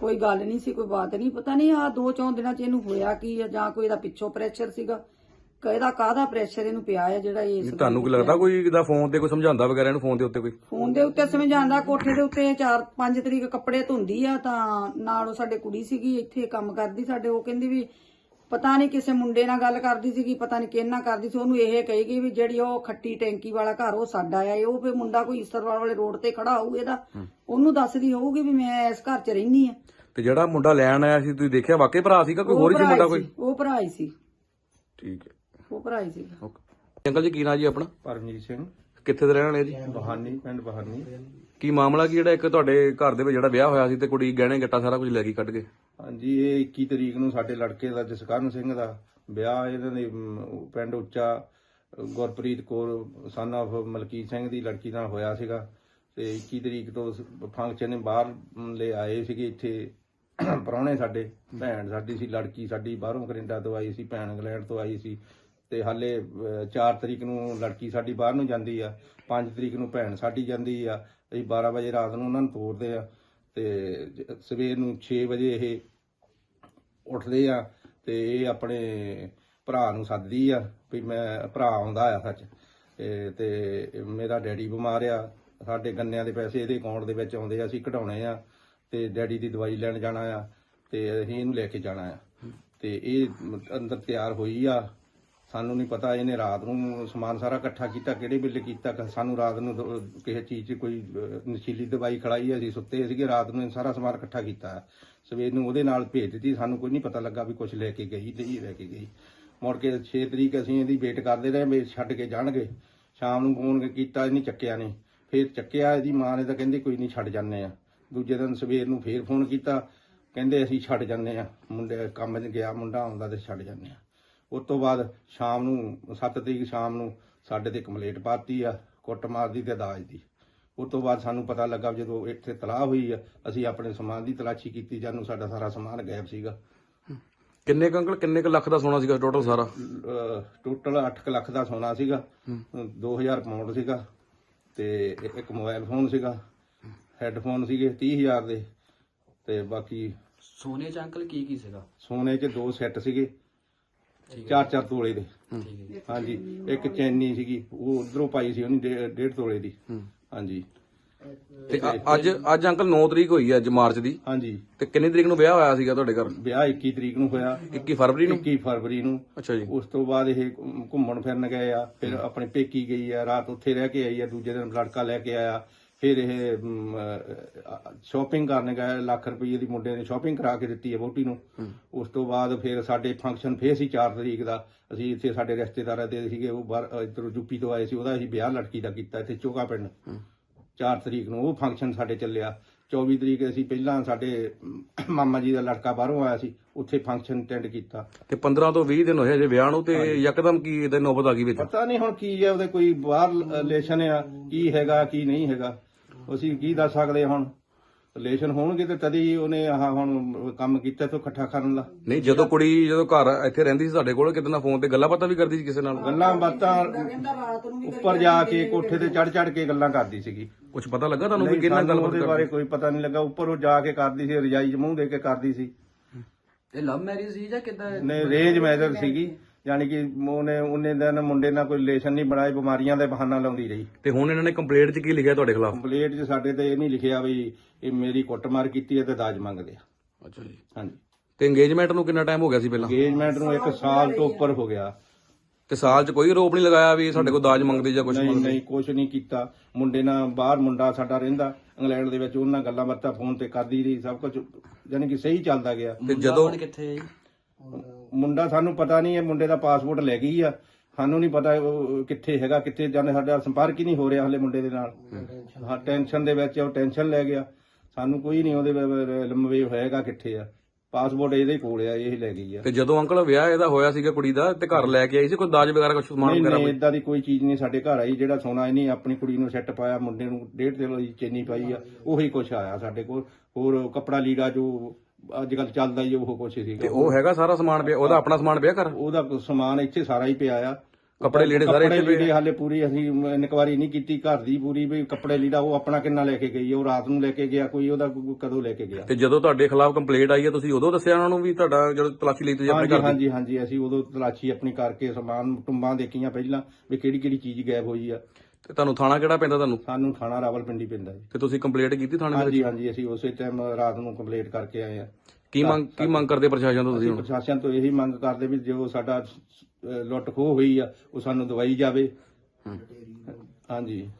ਕੋਈ ਗੱਲ ਨਹੀਂ ਸੀ ਕੋਈ ਬਾਤ ਨਹੀਂ। ਪਤਾ ਨਹੀਂ ਆ ਦੋ ਚੌਂ ਦਿਨਾਂ ਚ ਇਹਨੂੰ ਹੋਇਆ ਕੀ ਆ ਜਾਂ ਕੋਈ ਇਹਦਾ ਪਿੱਛੋਂ ਪ੍ਰੈਸ਼ਰ ਸੀਗਾ। ਕਿਹਦਾ ਕਾਹਦਾ ਪ੍ਰੈਸ਼ਰ ਇਹਨੂੰ ਪਿਆ ਆ ਜਿਹੜਾ ਗੱਲ ਤੁਹਾਨੂੰ ਕੀ ਲੱਗਦਾ ਕੋਈ ਦਾ ਫੋਨ ਤੇ ਕੋਈ ਸਮਝਾਉਂਦਾ ਵਗੈਰਾ ਇਹਨੂੰ ਫੋਨ ਦੇ ਉੱਤੇ ਕੋਈ? ਫੋਨ ਦੇ ਉੱਤੇ ਸਮਝਾਉਂਦਾ ਕੋਠੇ ਦੇ ਉੱਤੇ 4 5 ਤਰੀਕ ਕੱਪੜੇ ਧੁੰਦੀ ਆ ਤਾਂ ਨਾਲ ਉਹ ਸਾਡੇ ਕੁੜੀ ਸੀਗੀ ਇੱਥੇ ਕੰਮ ਕਰਦੀ ਸਾਡੇ ਉਹ ਕਹਿੰਦੀ ਵੀ ਪਤਾ ਨਹੀਂ ਕਿਸੇ ਮੁੰਡੇ ਨਾਲ ਗੱਲ ਕਰਦੀ ਸੀਗੀ ਪਤਾ ਨਹੀਂ ਕਿਹਨਾਂ ਕਰਦੀ ਸੀ ਉਹਨੂੰ ਇਹ ਕਹੇਗੀ ਵੀ ਜਿਹੜੀ ਉਹ ਖੱਟੀ ਟੈਂਕੀ ਵਾਲਾ ਘਰ ਉਹ ਸਾਡਾ ਆ ਇਹ ਉਹ ਵੀ ਮੁੰਡਾ ਕੋਈ ਈਸਰਵਾਲ ਵਾਲੇ ਰੋਡ ਤੇ ਖੜਾ ਹੋਊ ਇਹਦਾ ਉਹਨੂੰ ਦੱਸਦੀ ਹੋਊਗੀ ਵੀ ਮੈਂ ਇਸ ਘਰ 'ਚ ਰਹਿਨੀ ਆ। ਤੇ ਜਿਹੜਾ ਮੁੰਡਾ ਲੈਣ ਆਇਆ ਸੀ ਤੁਸੀਂ ਦੇਖਿਆ ਵਾਕਈ ਭਰਾ ਸੀਗਾ ਕੋਈ ਹੋਰ ਹੀ ਸੀ ਮੁੰਡਾ ਕੋਈ? ਉਹ ਭਰਾ ਹੀ ਸੀ। ਠੀਕ ਹੈ। ਉਹ ਭਰਾ ਹੀ ਸੀਗਾ। ਓਕੇ। ਅੰਕਲ ਜੀ ਕੀ ਨਾਂ ਜੀ ਆਪਣਾ? ਪਰਮਜੀਤ ਸਿੰਘ। ਕਿੱਥੇ ਦੇ ਰਹਿਣ ਵਾਲੇ ਜੀ? ਬਹਾਨੀ ਪਿੰਡ ਬਹਾਨੀ। ਕੀ ਮਾਮਲਾ ਕੀ ਜਿਹੜਾ ਇੱਕ ਤੁਹਾਡੇ ਘਰ ਦੇ ਵਿੱਚ ਜਿਹੜਾ ਵਿਆਹ ਹੋਇਆ ਸੀ ਤੇ ਕੁੜੀ ਗਹਿਣੇ ਗੱਟਾ ਸਾਰਾ ਕੁਝ ਲੈ ਕੇ ਕੱਢ ਗਏ? ਹਾਂਜੀ ਇਹ 21 ਤਰੀਕ ਨੂੰ ਸਾਡੇ ਲੜਕੇ ਦਾ ਜਸਕਰਨ ਸਿੰਘ ਦਾ ਵਿਆਹ ਇਹਨਾਂ ਦੇ ਅਮ, ਪਿੰਡ ਉੱਚਾ ਗੁਰਪ੍ਰੀਤ ਕੌਰ ਸਨ of ਮਲਕੀਤ ਸਿੰਘ ਦੀ ਲੜਕੀ ਨਾਲ ਹੋਇਆ ਸੀਗਾ। ਤੇ 21 ਤਰੀਕ ਤੋਂ ਫੰਕਸ਼ਨ ਬਾਹਰ ਅਮ, ਲੈ ਆਏ ਸੀਗੇ ਇੱਥੇ ਪ੍ਰਾਹੁਣੇ ਸਾਡੇ ਭੈਣ ਸਾਡੀ ਸੀ ਲੜਕੀ ਸਾਡੀ ਬਾਹਰੋਂ ਕੈਨੇਡਾ ਤੋਂ ਆਈ ਸੀ ਭੈਣ ਇੰਗਲੈਂਡ ਤੋਂ ਆਈ ਸੀ। ਤੇ ਹਾਲੇ 4 ਤਰੀਕ ਨੂੰ ਲੜਕੀ ਸਾਡੀ ਬਾਹਰ ਨੂੰ ਜਾਂਦੀ ਆ 5 ਤਰੀਕ ਨੂੰ ਭੈਣ ਸਾਡੀ ਜਾਂਦੀ ਆ। ਅਸੀਂ 12 ਵਜੇ ਰਾਤ ਨੂੰ ਉਹਨਾਂ ਨੂੰ ਤੋਰਦੇ ਆ ਤੇ ਸਵੇਰ ਨੂੰ 6 ਵਜੇ ਇਹ ਉੱਠਦੇ ਆ ਤੇ ਇਹ ਆਪਣੇ ਭਰਾ ਨੂੰ ਸੱਦਦੀ ਆ ਵੀ ਮੈਂ, ਭਰਾ ਆਉਂਦਾ ਆ ਸੱਚ। ਤੇ- ਤੇ ਮੇਰਾ ਡੈਡੀ ਬਿਮਾਰ ਆ, ਸਾਡੇ ਗੰਨਿਆਂ ਦੇ ਪੈਸੇ ਇਹਦੇ ਅਕਾਊਂਟ ਦੇ ਵਿੱਚ ਆਉਂਦੇ ਆ, ਅਸੀਂ ਕਢਾਉਣੇ ਆ ਤੇ ਡੈਡੀ ਦੀ ਦਵਾਈ ਲੈਣ ਜਾਣਾ ਆ ਤੇ ਅਸੀਂ ਇਹਨੂੰ ਲੈ ਕੇ ਜਾਣਾ ਆ। ਤੇ ਇਹ ਅੰਦਰ ਤਿਆਰ ਹੋਈ ਆ ਸਾਨੂੰ ਨਹੀਂ ਪਤਾ ਇਹਨੇ ਰਾਤ ਨੂੰ ਸਮਾਨ ਸਾਰਾ ਇਕੱਠਾ ਕੀਤਾ, ਕਿਹੜੇ ਵੇਲੇ ਕੀਤਾ ਸਾਨੂੰ ਰਾਤ ਨੂੰ ਕਿਸੇ ਚੀਜ਼ 'ਚ ਕੋਈ ਨਸ਼ੀਲੀ ਦਵਾਈ ਖੜਾਈ ਅਸੀਂ ਸੁੱਤੇ ਸੀਗੇ, ਰਾਤ ਨੂੰ ਸਾਰਾ ਸਮਾਨ ਇਕੱਠਾ ਕੀਤਾ। ਸਵੇਰ ਨੂੰ ਉਹਦੇ ਨਾਲ ਭੇਜ ਦਿੱਤੀ, ਸਾਨੂੰ ਕੋਈ ਨਹੀਂ ਪਤਾ ਲੱਗਾ ਵੀ ਕੁਝ ਲੈ ਕੇ ਗਈ ਨਹੀਂ ਲੈ ਕੇ ਗਈ। ਮੁੜ ਕੇ 6 ਤਰੀਕ ਅਸੀਂ ਇਹਦੀ ਵੇਟ ਕਰਦੇ ਰਹੇ, ਵੀ ਛੱਡ ਕੇ ਜਾਣਗੇ। ਸ਼ਾਮ ਨੂੰ ਫੋਨ ਕੀਤਾ, ਇਹਨੇ ਚੱਕਿਆ ਨਹੀਂ। ਫੇਰ ਚੱਕਿਆ, ਇਹਦੀ ਮਾਂ ਨੇ ਤਾਂ ਕਹਿੰਦੀ ਕੋਈ ਨਹੀਂ ਛੱਡ ਜਾਂਦੇ ਆ। ਦੂਜੇ ਦਿਨ ਸਵੇਰ ਨੂੰ ਫੇਰ ਫੋਨ ਕੀਤਾ, ਕਹਿੰਦੇ ਅਸੀਂ ਛੱਡ ਜਾਂਦੇ ਆ। ਮੁੰਡੇ ਕੰਮ 'ਚ ਗਿਆ, ਮੁੰਡਾ ਆਉਂਦਾ ਤੇ ਛੱਡ ਜਾਂਦੇ ਆ। ਉਸ ਤੋਂ ਬਾਅਦ ਸ਼ਾਮ ਨੂੰ 7 ਤਰੀਕ ਸ਼ਾਮ ਨੂੰ ਸਾਡੇ ਤੇ ਕੰਪਲੇਂਟ ਪਾਤੀ ਆ ਕੁੱਟਮਾਰ ਦੀ ਤੇ ਦਾਜ ਦੀ। ਉਸ ਤੋਂ ਬਾਅਦ ਸਾਨੂੰ ਪਤਾ ਲੱਗਾ ਜਦੋਂ ਇੱਥੇ ਤਲਾਹ ਹੋਈ ਆ ਅਸੀਂ ਆਪਣੇ ਸਮਾਨ ਦੀ ਤਲਾਸ਼ੀ ਕੀਤੀ ਜਾਨੂੰ ਸਾਡਾ ਸਾਰਾ ਸਮਾਨ ਗਾਇਬ ਸੀਗਾ। ਕਿੰਨੇ ਕੁ ਅੰਕਲ? ਕਿੰਨੇ ਕੁ ਲੱਖ ਦਾ ਸੋਨਾ ਸੀਗਾ ਟੋਟਲ ਸਾਰਾ? ਟੋਟਲ 8 ਲੱਖ ਦਾ ਸੋਨਾ ਸੀਗਾ। 2000 ਪਾਉਂਡ ਸੀਗਾ ਤੇ ਇੱਕ ਮੋਬਾਈਲ ਫੋਨ ਸੀਗਾ। ਹੈੱਡਫੋਨ ਸੀਗੇ 30000 ਦੇ ਤੇ ਬਾਕੀ ਸੋਨੇ ਚ ਅੰਕਲ ਕੀ ਕੀ ਸੀਗਾ? ਸੋਨੇ 'ਚ ਦੋ ਸੈੱਟ ਸੀਗੇ। ਚਾਰ ਚਾਰ ਤੋਲੇ ਦੇ। ਹਾਂਜੀ। ਇੱਕ ਚੈਨੀ ਸੀਗੀ ਉਹ ਉਧਰੋਂ ਪਾਈ ਸੀ ਉਹਨੇ ਡੇ- ਡੇਢ ਤੋਲੇ ਦੀ। ਹਾਂਜੀ। ਤੇ ਅ- ਅੱਜ ਅੱਜ ਅੰਕਲ 9 ਤਰੀਕ ਹੋਈ ਹੈ ਅੱਜ ਮਾਰਚ ਦੀ। ਹਾਂਜੀ। ਤੇ ਕਿੰਨੀ ਤਰੀਕ ਨੂੰ ਵਿਆਹ ਹੋਇਆ ਸੀਗਾ ਤੁਹਾਡੇ ਘਰ? ਵਿਆਹ 21 ਤਰੀਕ ਨੂੰ ਹੋਇਆ। 21 ਫਰਵਰੀ ਨੂੰ? 21 ਫਰਵਰੀ ਨੂੰ। ਅੱਛਾ ਜੀ। ਉਸ ਤੋਂ ਬਾਅਦ ਇਹ ਘੁੰਮ- ਘੁੰਮਣ ਫਿਰਨ ਗਏ ਆ। ਫਿਰ ਆਪਣੇ ਪੇਕੀ ਗਈ ਆ ਰਾਤ ਉੱਥੇ ਰਹਿ ਕੇ ਆਈ ਆ ਦੂਜੇ ਦਿਨ ਲੜਕਾ ਲੈ ਕੇ ਆਇਆ। ਫਿਰ ਇਹ ਸ਼ਾਪਿੰਗ ਕਰਨ ਗਏ ਲੱਖ ਰੁਪਏ ਦੀ ਮੁੰਡੇ ਨੇ ਸ਼ਾਪਿੰਗ ਕਰਾ ਕੇ ਦਿੱਤੀ ਹੈ ਵੋਟੀ ਨੂੰ। ਉਸ ਤੋਂ ਬਾਅਦ ਫਿਰ ਸਾਡੇ ਫੰਕਸ਼ਨ ਫੇਰ ਸੀ 4 ਤਰੀਕ ਦਾ ਅਸੀਂ ਇੱਥੇ ਸਾਡੇ ਰਿਸ਼ਤੇਦਾਰਾਂ ਦੇ ਸੀਗੇ ਉਹ ਬਾਹਰ ਇਧਰੋਂ ਯੂਪੀ ਤੋਂ ਆਏ ਸੀ ਉਹਦਾ ਅਸੀਂ ਵਿਆਹ ਲੜਕੀ ਦਾ ਕੀਤਾ ਇੱਥੇ ਚੋਗਾ ਪਿੰਡ। 4 ਤਰੀਕ ਨੂੰ ਉਹ ਫੰਕਸ਼ਨ ਸਾਡੇ ਚੱਲਿਆ। 24 ਤਰੀਕ ਅਸੀਂ ਪਹਿਲਾਂ ਸਾਡੇ ਮਾਮਾ ਜੀ ਦਾ ਲੜਕਾ ਬਾਹਰੋਂ ਆਇਆ ਸੀ ਉੱਥੇ ਫੰਕਸ਼ਨ ਅਟੈਂਡ ਕੀਤਾ। ਤੇ 15 ਤੋਂ 20 ਦਿਨ ਹੋਏ ਜੇ ਵਿਆਹ ਨੂੰ ਤੇ ਯਕਦਮ ਕੀ ਇਹਦੇ ਨੌਬਤ ਆ ਗਈ ਵਿੱਚ? ਪਤਾ ਨਹੀਂ ਹੁਣ ਕੀ ਹੈ ਉਹਦੇ ਕੋਈ ਬਾਹਰ ਰਿਲੇਸ਼ਨ ਆ ਕੀ ਹੈਗਾ ਕੀ ਨਹੀਂ ਹੈਗਾ। ਅਸੀਂ ਕੀ ਦੱਸ ਸਕਦੇ ਹੁਣ? ਰਿਲੇਸ਼ਨ ਹੋਣਗੇ ਤੇ ਤਦ ਹੀ ਉਹਨੇ ਆਹ ਹੁਣ ਕੰਮ ਕੀਤਾ ਤੋਂ ਇਕੱਠਾ ਕਰਨ ਦਾ ਨਹੀਂ ਜਦੋਂ ਕੁੜੀ ਜਦੋਂ ਘਰ ਇੱਥੇ ਰਹਿੰਦੀ ਸੀ ਸਾਡੇ ਕੋਲ ਕਿਤਨਾ ਫੋਨ ਤੇ ਗੱਲਾਂ ਬਾਤਾਂ ਵੀ ਕਰਦੀ ਸੀ ਕਿਸੇ ਨਾਲ? ਗੱਲਾਂ ਬਾਤਾਂ ਉੱਪਰ ਜਾ ਕੇ ਕੋਠੇ ਤੇ ਚੜ ਚੜ ਕੇ ਗੱਲਾਂ ਕਰਦੀ ਸੀਗੀ। ਕੁਝ ਪਤਾ ਲੱਗਾ ਤੁਹਾਨੂੰ ਵੀ ਨਹੀਂ, ਕਿੰਨਾ ਗੱਲਬਾਤ ਉਹਦੇ ਬਾਰੇ ਕੋਈ ਪਤਾ ਨਹੀਂ ਲੱਗਾ। ਉੱਪਰ ਉਹ ਜਾ ਕੇ ਕਰਦੀ ਸੀ ਰਜਾਈ 'ਚ ਮੂੰਹ ਦੇ ਕੇ ਕਰਦੀ ਸੀ। ਇਹ ਲਵ ਮੈਰਿਜ ਸੀ ਜਾਂ ਕਿਦਾਂ? ਨੇ ਰੇਂਜ ਮੈਦਰ ਸੀਗੀ। ਯਾਨੀ ਕਿ ਉਹਨੇ ਉਹਨੇ ਦਿਨ ਮੁੰਡੇ ਨਾਲ ਕੋਈ ਰਿਲੇਸ਼ਨ ਨਹੀਂ ਬਣਾਏ ਬਿਮਾਰੀਆਂ ਦੇ ਬਹਾਨਾ ਲਾਉਂਦੀ ਰਹੀ। ਤੇ ਹੁਣ ਇਹਨਾਂ ਨੇ ਕੰਪਲੇਂਟ 'ਚ ਕੀ ਲਿਖਿਆ ਤੁਹਾਡੇ ਖਿਲਾਫ? ਕੰਪਲੀਟ 'ਚ ਸਾਡੇ ਤੇ ਇਹ ਨਹੀਂ ਲਿਖਿਆ ਵੀ ਇਹ ਮੇਰੀ ਕੁੱਟਮਾਰ ਕੀਤੀ ਹੈ ਤੇ ਦਾਜ ਮੰਗਦੇ ਆ। ਅੱਛਾ ਜੀ। ਹਾਂਜੀ। ਤੇ ਇੰਗੇਜਮੈਂਟ ਨੂੰ ਕਿੰਨਾ ਟਾਈਮ ਹੋ ਗਿਆ ਸੀ ਪਹਿਲਾਂ? ਅੰਗੇਜਮੈਂਟ ਨੂੰ 1 ਸਾਲ ਤੋਂ ਉੱਪਰ ਹੋ ਗਿਆ। ਤੇ ਸਾਲ 'ਚ ਕੋਈ ਆਰੋਪ ਨਹੀਂ ਲਗਾਇਆ ਵੀ ਸਾਡੇ ਕੋਲ ਦਾਜ ਮੰਗਦੇ ਜਾਂ ਕੁਝ ਨਹੀਂ ਮੰਗਦੇ? ਨਹੀਂ ਕੁਝ ਨਹੀਂ ਕੀਤਾ। ਮੁੰਡੇ ਨਾਲ ਬਾਹਰ ਮੁੰਡਾ ਸਾਡਾ ਰਹਿੰਦਾ ਇੰਗਲੈਂਡ ਦੇ ਵਿੱਚ ਉਹਨਾਂ ਗੱਲਾਂ ਬਾਤਾਂ ਫੋਨ ਤੇ ਕਰਦੀ ਰਹੀ ਸਭ ਕੁਝ ਯਾਨੀ ਕਿ ਸਹੀ ਚੱਲਦਾ ਗਿਆ। ਤੇ ਜਦੋਂ ਕਿੱਥੇ ਹੈ ਜੀ? ਮੁੰਡਾ ਸਾਨੂੰ ਪਤਾ ਨਹੀਂ ਇਹ ਮੁੰਡੇ ਦਾ ਪਾਸਪੋਰਟ ਲੈ ਗਈ ਆ। ਸਾਨੂੰ ਨਹੀਂ ਪਤਾ ਉਹ ਕਿੱਥੇ ਹੈਗਾ ਕਿੱਥੇ ਜਾਂਦੇ ਸਾਡਾ ਸੰਪਰਕ ਹੀ ਨਹੀਂ ਹੋ ਰਿਹਾ ਹਲੇ ਮੁੰਡੇ ਦੇ ਨਾਲ। ਹਾਂ ਟੈਨਸ਼ਨ ਦੇ ਵਿੱਚ ਉਹ ਟੈਨਸ਼ਨ ਲੈ ਗਿਆ। ਸਾਨੂੰ ਕੋਈ ਨਹੀਂ ਉਹਦੇ ਲੰਮੇ ਹੋਏਗਾ ਕਿੱਥੇ ਆ। ਪਾਸਪੋਰਟ ਇਹਦੇ ਕੋਲ ਆ ਇਹ ਲੈ ਗਈ ਆ। ਤੇ ਜਦੋਂ ਅੰਕਲ ਵਿਆਹ ਇਹਦਾ ਹੋਇਆ ਸੀਗਾ ਕੁੜੀ ਦਾ ਤੇ ਘਰ ਲੈ ਕੇ ਆਈ ਸੀ ਕੋਈ ਦਾਜ ਵਗੈਰਾ ਕੁਝ ਸਮਾਨ ਨਹੀਂ ਵਗੈਰਾ ਨਹੀਂ ਇਦਾਂ ਦੀ ਕੋਈ ਚੀਜ਼ ਨਹੀਂ ਸਾਡੇ ਘਰ ਆਈ ਜਿਹੜਾ ਸੋਨਾ ਇਹਨੇ ਆਪਣੀ ਕੁੜੀ ਨੂੰ ਸੈੱਟ ਪਾਇਆ ਮੁੰਡੇ ਨੂੰ ਡੇਢ ਕਿਲੋ ਦੀ ਚੇਨੀ ਪਾਈ ਆ ਉਹੀ ਕੁਛ ਆਇਆ ਸਾਡੇ ਕੋਲ। ਹੋਰ ਕੱਪੜਾ ਲੀੜਾ ਜੋ ਅੱਜ ਕੱਲ ਚੱਲਦਾ ਹੀ ਉਹ ਕੁਛ ਤੇ ਸੀਗਾ। ਉਹ ਹੈਗਾ ਸਾਰਾ ਸਮਾਨ ਪਿਆ ਉਹਦਾ ਆਪਣਾ ਸਮਾਨ ਪਿਆ ਘਰ? ਉਹਦਾ ਸਮਾਨ ਇੱਥੇ ਸਾਰਾ ਹੀ ਪਿਆ ਆ। ਕੱਪੜੇ ਲੀੜੇ ਸਾਰੇ ਕੱਪੜੇ ਇੱਥੇ ਪਏ ਲੀੜੇ ਹਾਲੇ ਪੂਰੀ ਅਸੀਂ ਇਨਕੁਆਰੀ ਨਹੀਂ ਕੀਤੀ ਘਰ ਦੀ ਪੂਰੀ ਵੀ ਕੱਪੜੇ ਲੀੜਾ ਉਹ ਆਪਣਾ ਕਿੰਨਾ ਲੈ ਕੇ ਗਈ ਉਹ ਰਾਤ ਨੂੰ ਲੈ ਕੇ ਗਿਆ ਕੋਈ ਉਹਦਾ ਕੋਈ ਕਦੋਂ ਲੈ ਕੇ ਗਿਆ। ਤੇ ਜਦੋਂ ਤੁਹਾਡੇ ਖਿਲਾਫ ਕੰਪਲੇਂਟ ਆਈ ਹੈ ਤੁਸੀਂ ਉਦੋਂ ਦੱਸਿਆ ਉਹਨਾਂ ਨੂੰ ਵੀ ਤੁਹਾਡਾ ਜਦੋਂ ਤਲਾਸ਼ੀ ਲਈ ਤੁਸੀਂ ਆਪਣੇ ਹਾਂਜੀ ਘਰ ਦੀ? ਹਾਂਜੀ ਹਾਂਜੀ ਅਸੀਂ ਉਦੋਂ ਤਲਾਸ਼ੀ ਆਪਣੀ ਕਰਕੇ ਸਮਾਨ ਟੁੰਬਾਂ ਦੇਖੀਆਂ ਪਹਿਲਾਂ ਵੀ ਕਿਹੜੀ ਕਿਹੜੀ ਚੀਜ਼ ਗਾਇਬ ਹੋਈ ਆ। ਤੇ ਤੁਹਾਨੂੰ ਥਾਣਾ ਕਿਹੜਾ ਪੈਂਦਾ ਤੁਹਾਨੂੰ? ਸਾਨੂੰ ਥਾਣਾ ਰਾਵਲਪਿੰਡੀ ਪੈਂਦਾ ਜੀ। ਤੇ ਤੁਸੀਂ ਕੰਪਲੇਂਟ ਕੀਤੀ ਥਾਣੇ ਦੇ ਵਿੱਚ? ਹਾਂਜੀ ਹਾਂਜੀ ਅਸੀਂ ਉਸੇ ਟਾਈਮ ਰਾਤ ਨੂੰ ਕੰਪਲੀਟ ਕਰਕੇ ਆਏ ਆ। ਕੀ ਮੰਗ ਕੀ ਮੰਗ ਕਰਦੇ ਪ੍ਰਸ਼ਾਸਨ ਤੋਂ ਤੁਸੀਂ ਅਸੀਂ ਹੁਣ? ਪ੍ਰਸ਼ਾਸਨ ਤੋਂ ਇਹੀ ਮੰਗ ਕਰਦੇ ਵੀ ਜੋ ਸਾਡਾ ਅਹ, ਲੁੱਟ ਖੋਹ ਹੋਈ ਆ ਉਹ ਸਾਨੂੰ ਦਵਾਈ ਜਾਵੇ। ਹਾਂਜੀ।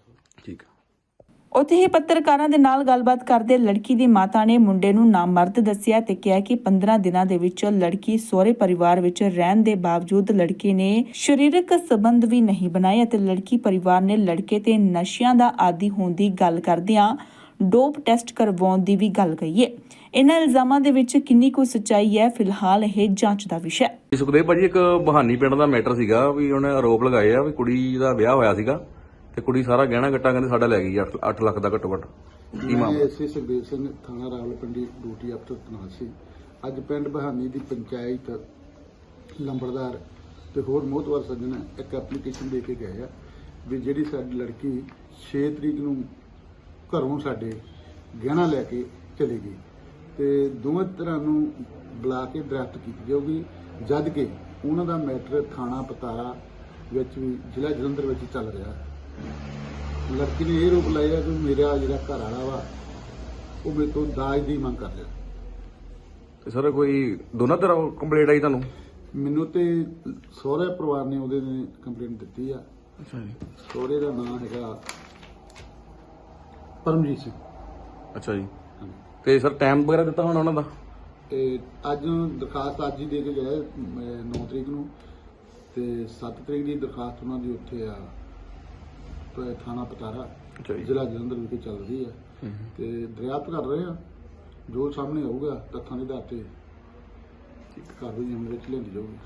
ਉੱਥੇ ਹੀ ਪੱਤਰਕਾਰਾਂ ਦੇ ਨਾਲ ਗੱਲਬਾਤ ਕਰਦੇ ਲੜਕੀ ਦੀ ਮਾਤਾ ਨੇ ਮੁੰਡੇ ਨੂੰ ਨਾਮਰਦ ਦੱਸਿਆ ਤੇ ਕਿਹਾ ਕਿ 15 ਦਿਨਾਂ ਦੇ ਵਿੱਚ ਲੜਕੀ ਸਹੁਰੇ ਪਰਿਵਾਰ ਵਿੱਚ ਰਹਿਣ ਦੇ ਬਾਵਜੂਦ ਲੜਕੇ ਨੇ ਸਰੀਰਕ ਸੰਬੰਧ ਵੀ ਨਹੀਂ ਬਣਾਏ ਅਤੇ ਲੜਕੀ ਪਰਿਵਾਰ ਨੇ ਲੜਕੇ ਤੇ ਨਸ਼ਿਆਂ ਦਾ ਆਦੀ ਹੋਣ ਦੀ ਗੱਲ ਕਰਦਿਆਂ ਡੋਪ ਟੈਸਟ ਕਰਵਾਉਣ ਦੀ ਵੀ ਗੱਲ ਕਹੀ ਹੈ। ਇਹਨਾਂ ਇਲਜ਼ਾਮਾਂ ਦੇ ਵਿੱਚ ਕਿੰਨੀ ਕੁ ਸੱਚਾਈ ਹੈ, ਫਿਲਹਾਲ ਇਹ ਜਾਂਚ ਦਾ ਵਿਸ਼ਾ ਹੈ। ਸੁਖਦੇਵ ਭਾਜੀ, ਇੱਕ ਬਹਾਨੀ ਪਿੰਡ ਦਾ ਮੈਟਰ ਸੀਗਾ ਵੀ ਉਹਨੇ ਆਰੋਪ ਲਗਾਏ ਆ ਵੀ ਕੁੜੀ ਦਾ ਵਿਆਹ ਹੋਇਆ ਸੀਗਾ। ਤੇ ਕੁੜੀ ਸਾਰਾ ਗਹਿਣਾ ਗੱਟਾ ਕਹਿੰਦੇ ਸਾਡਾ ਲੈ ਗਈ 8 ਲੱਖ ਦਾ ਘੱਟੋ ਘੱਟ। ਕੀ ਮਾਮਲਾ? ਐਸਏ ਸੁਖਦੇਵ ਸਿੰਘ ਥਾਣਾ ਰਾਵਲਪਿੰਡੀ ਡਿਊਟੀ ਅਫਸਰ ਤੈਨਾਤ ਸੀ ਅੱਜ ਪਿੰਡ ਬਹਾਨੀ ਦੀ ਪੰਚਾਇਤ ਲੰਬੜਦਾਰ ਤੇ ਹੋਰ ਮੋਹਤਵਾਰ ਸੱਜਣ ਇੱਕ ਐਪਲੀਕੇਸ਼ਨ ਦੇ ਕੇ ਗਏ ਆ ਵੀ ਜਿਹੜੀ ਸਾਡੀ ਲੜਕੀ 6 ਤਰੀਕ ਨੂੰ ਘਰੋਂ ਸਾਡੇ ਗਹਿਣਾ ਲੈ ਕੇ ਚਲੀ ਗਈ। ਤੇ ਦੋਵੇਂ ਤਰ੍ਹਾਂ ਨੂੰ ਬੁਲਾ ਕੇ ਡਰਾਫਟ ਕੀਤੀ ਜਾਊਗੀ ਜਦ ਕਿ ਉਹਨਾਂ ਦਾ ਮੈਟਰ ਥਾਣਾ ਪਤਾਰਾ ਵਿੱਚ ਵੀ ਜ਼ਿਲ੍ਹਾ ਜਲੰਧਰ ਵਿੱਚ ਚੱਲ ਰਿਹਾ। ਲੜਕੀ ਨੇ ਇਹ ਰੋਪ ਲਾਇਆ ਕਿ ਮੇਰਾ ਜਿਹੜਾ ਘਰ ਵਾਲਾ ਵਾ ਉਹ ਮੇਰੇ ਤੋਂ ਦਾਜ ਦੀ ਮੰਗ ਕਰ ਰਿਹਾ। ਤੇ ਸਰ ਕੋਈ ਦੋਨਾਂ ਤਰ੍ਹਾਂ ਕੰਪਲੇਂਟ ਆਈ ਤੁਹਾਨੂੰ? ਮੈਨੂੰ ਤੇ ਸਹੁਰੇ ਪਰਿਵਾਰ ਨੇ ਉਹਦੇ ਨੇ ਕੰਪਲੇਂਟ ਦਿੱਤੀ ਆ। ਅੱਛਾ ਜੀ। ਸਹੁਰੇ ਦਾ ਨਾਮ ਹੈਗਾ ਪਰਮਜੀਤ ਸਿੰਘ। ਅੱਛਾ ਜੀ। ਤੇ ਸਰ ਟਾਈਮ ਵਗੈਰਾ ਦਿੱਤਾ ਹੋਣਾ ਉਹਨਾਂ ਦਾ? ਤੇ ਅੱਜ ਦਰਖਾਸਤ ਅੱਜ ਹੀ ਦੇ ਕੇ ਗਏ 9 ਤਰੀਕ ਨੂੰ। ਤੇ 7 ਤਰੀਕ ਦੀ ਦਰਖਾਸਤ ਉਹਨਾਂ ਦੀ ਉੱਥੇ ਆ। ਥਾਣਾ ਅੱਛਾ ਜੀ। ਜ਼ਿਲ੍ਹਾ ਜਲੰਧਰ ਵਿਖੇ ਚੱਲ ਰਹੀ ਹੈ। ਤੇ ਦਰਿਆਫਤ ਕਰ ਰਹੇ ਆ। ਜੋ ਸਾਹਮਣੇ ਆਊਗਾ ਤੱਥਾਂ ਦੇ ਆਧਾਰ ਤੇ ਕਾਰਵਾਈ ਅਮਲ ਵਿੱਚ ਲਿਆਂਦੀ ਜਾਊਗੀ।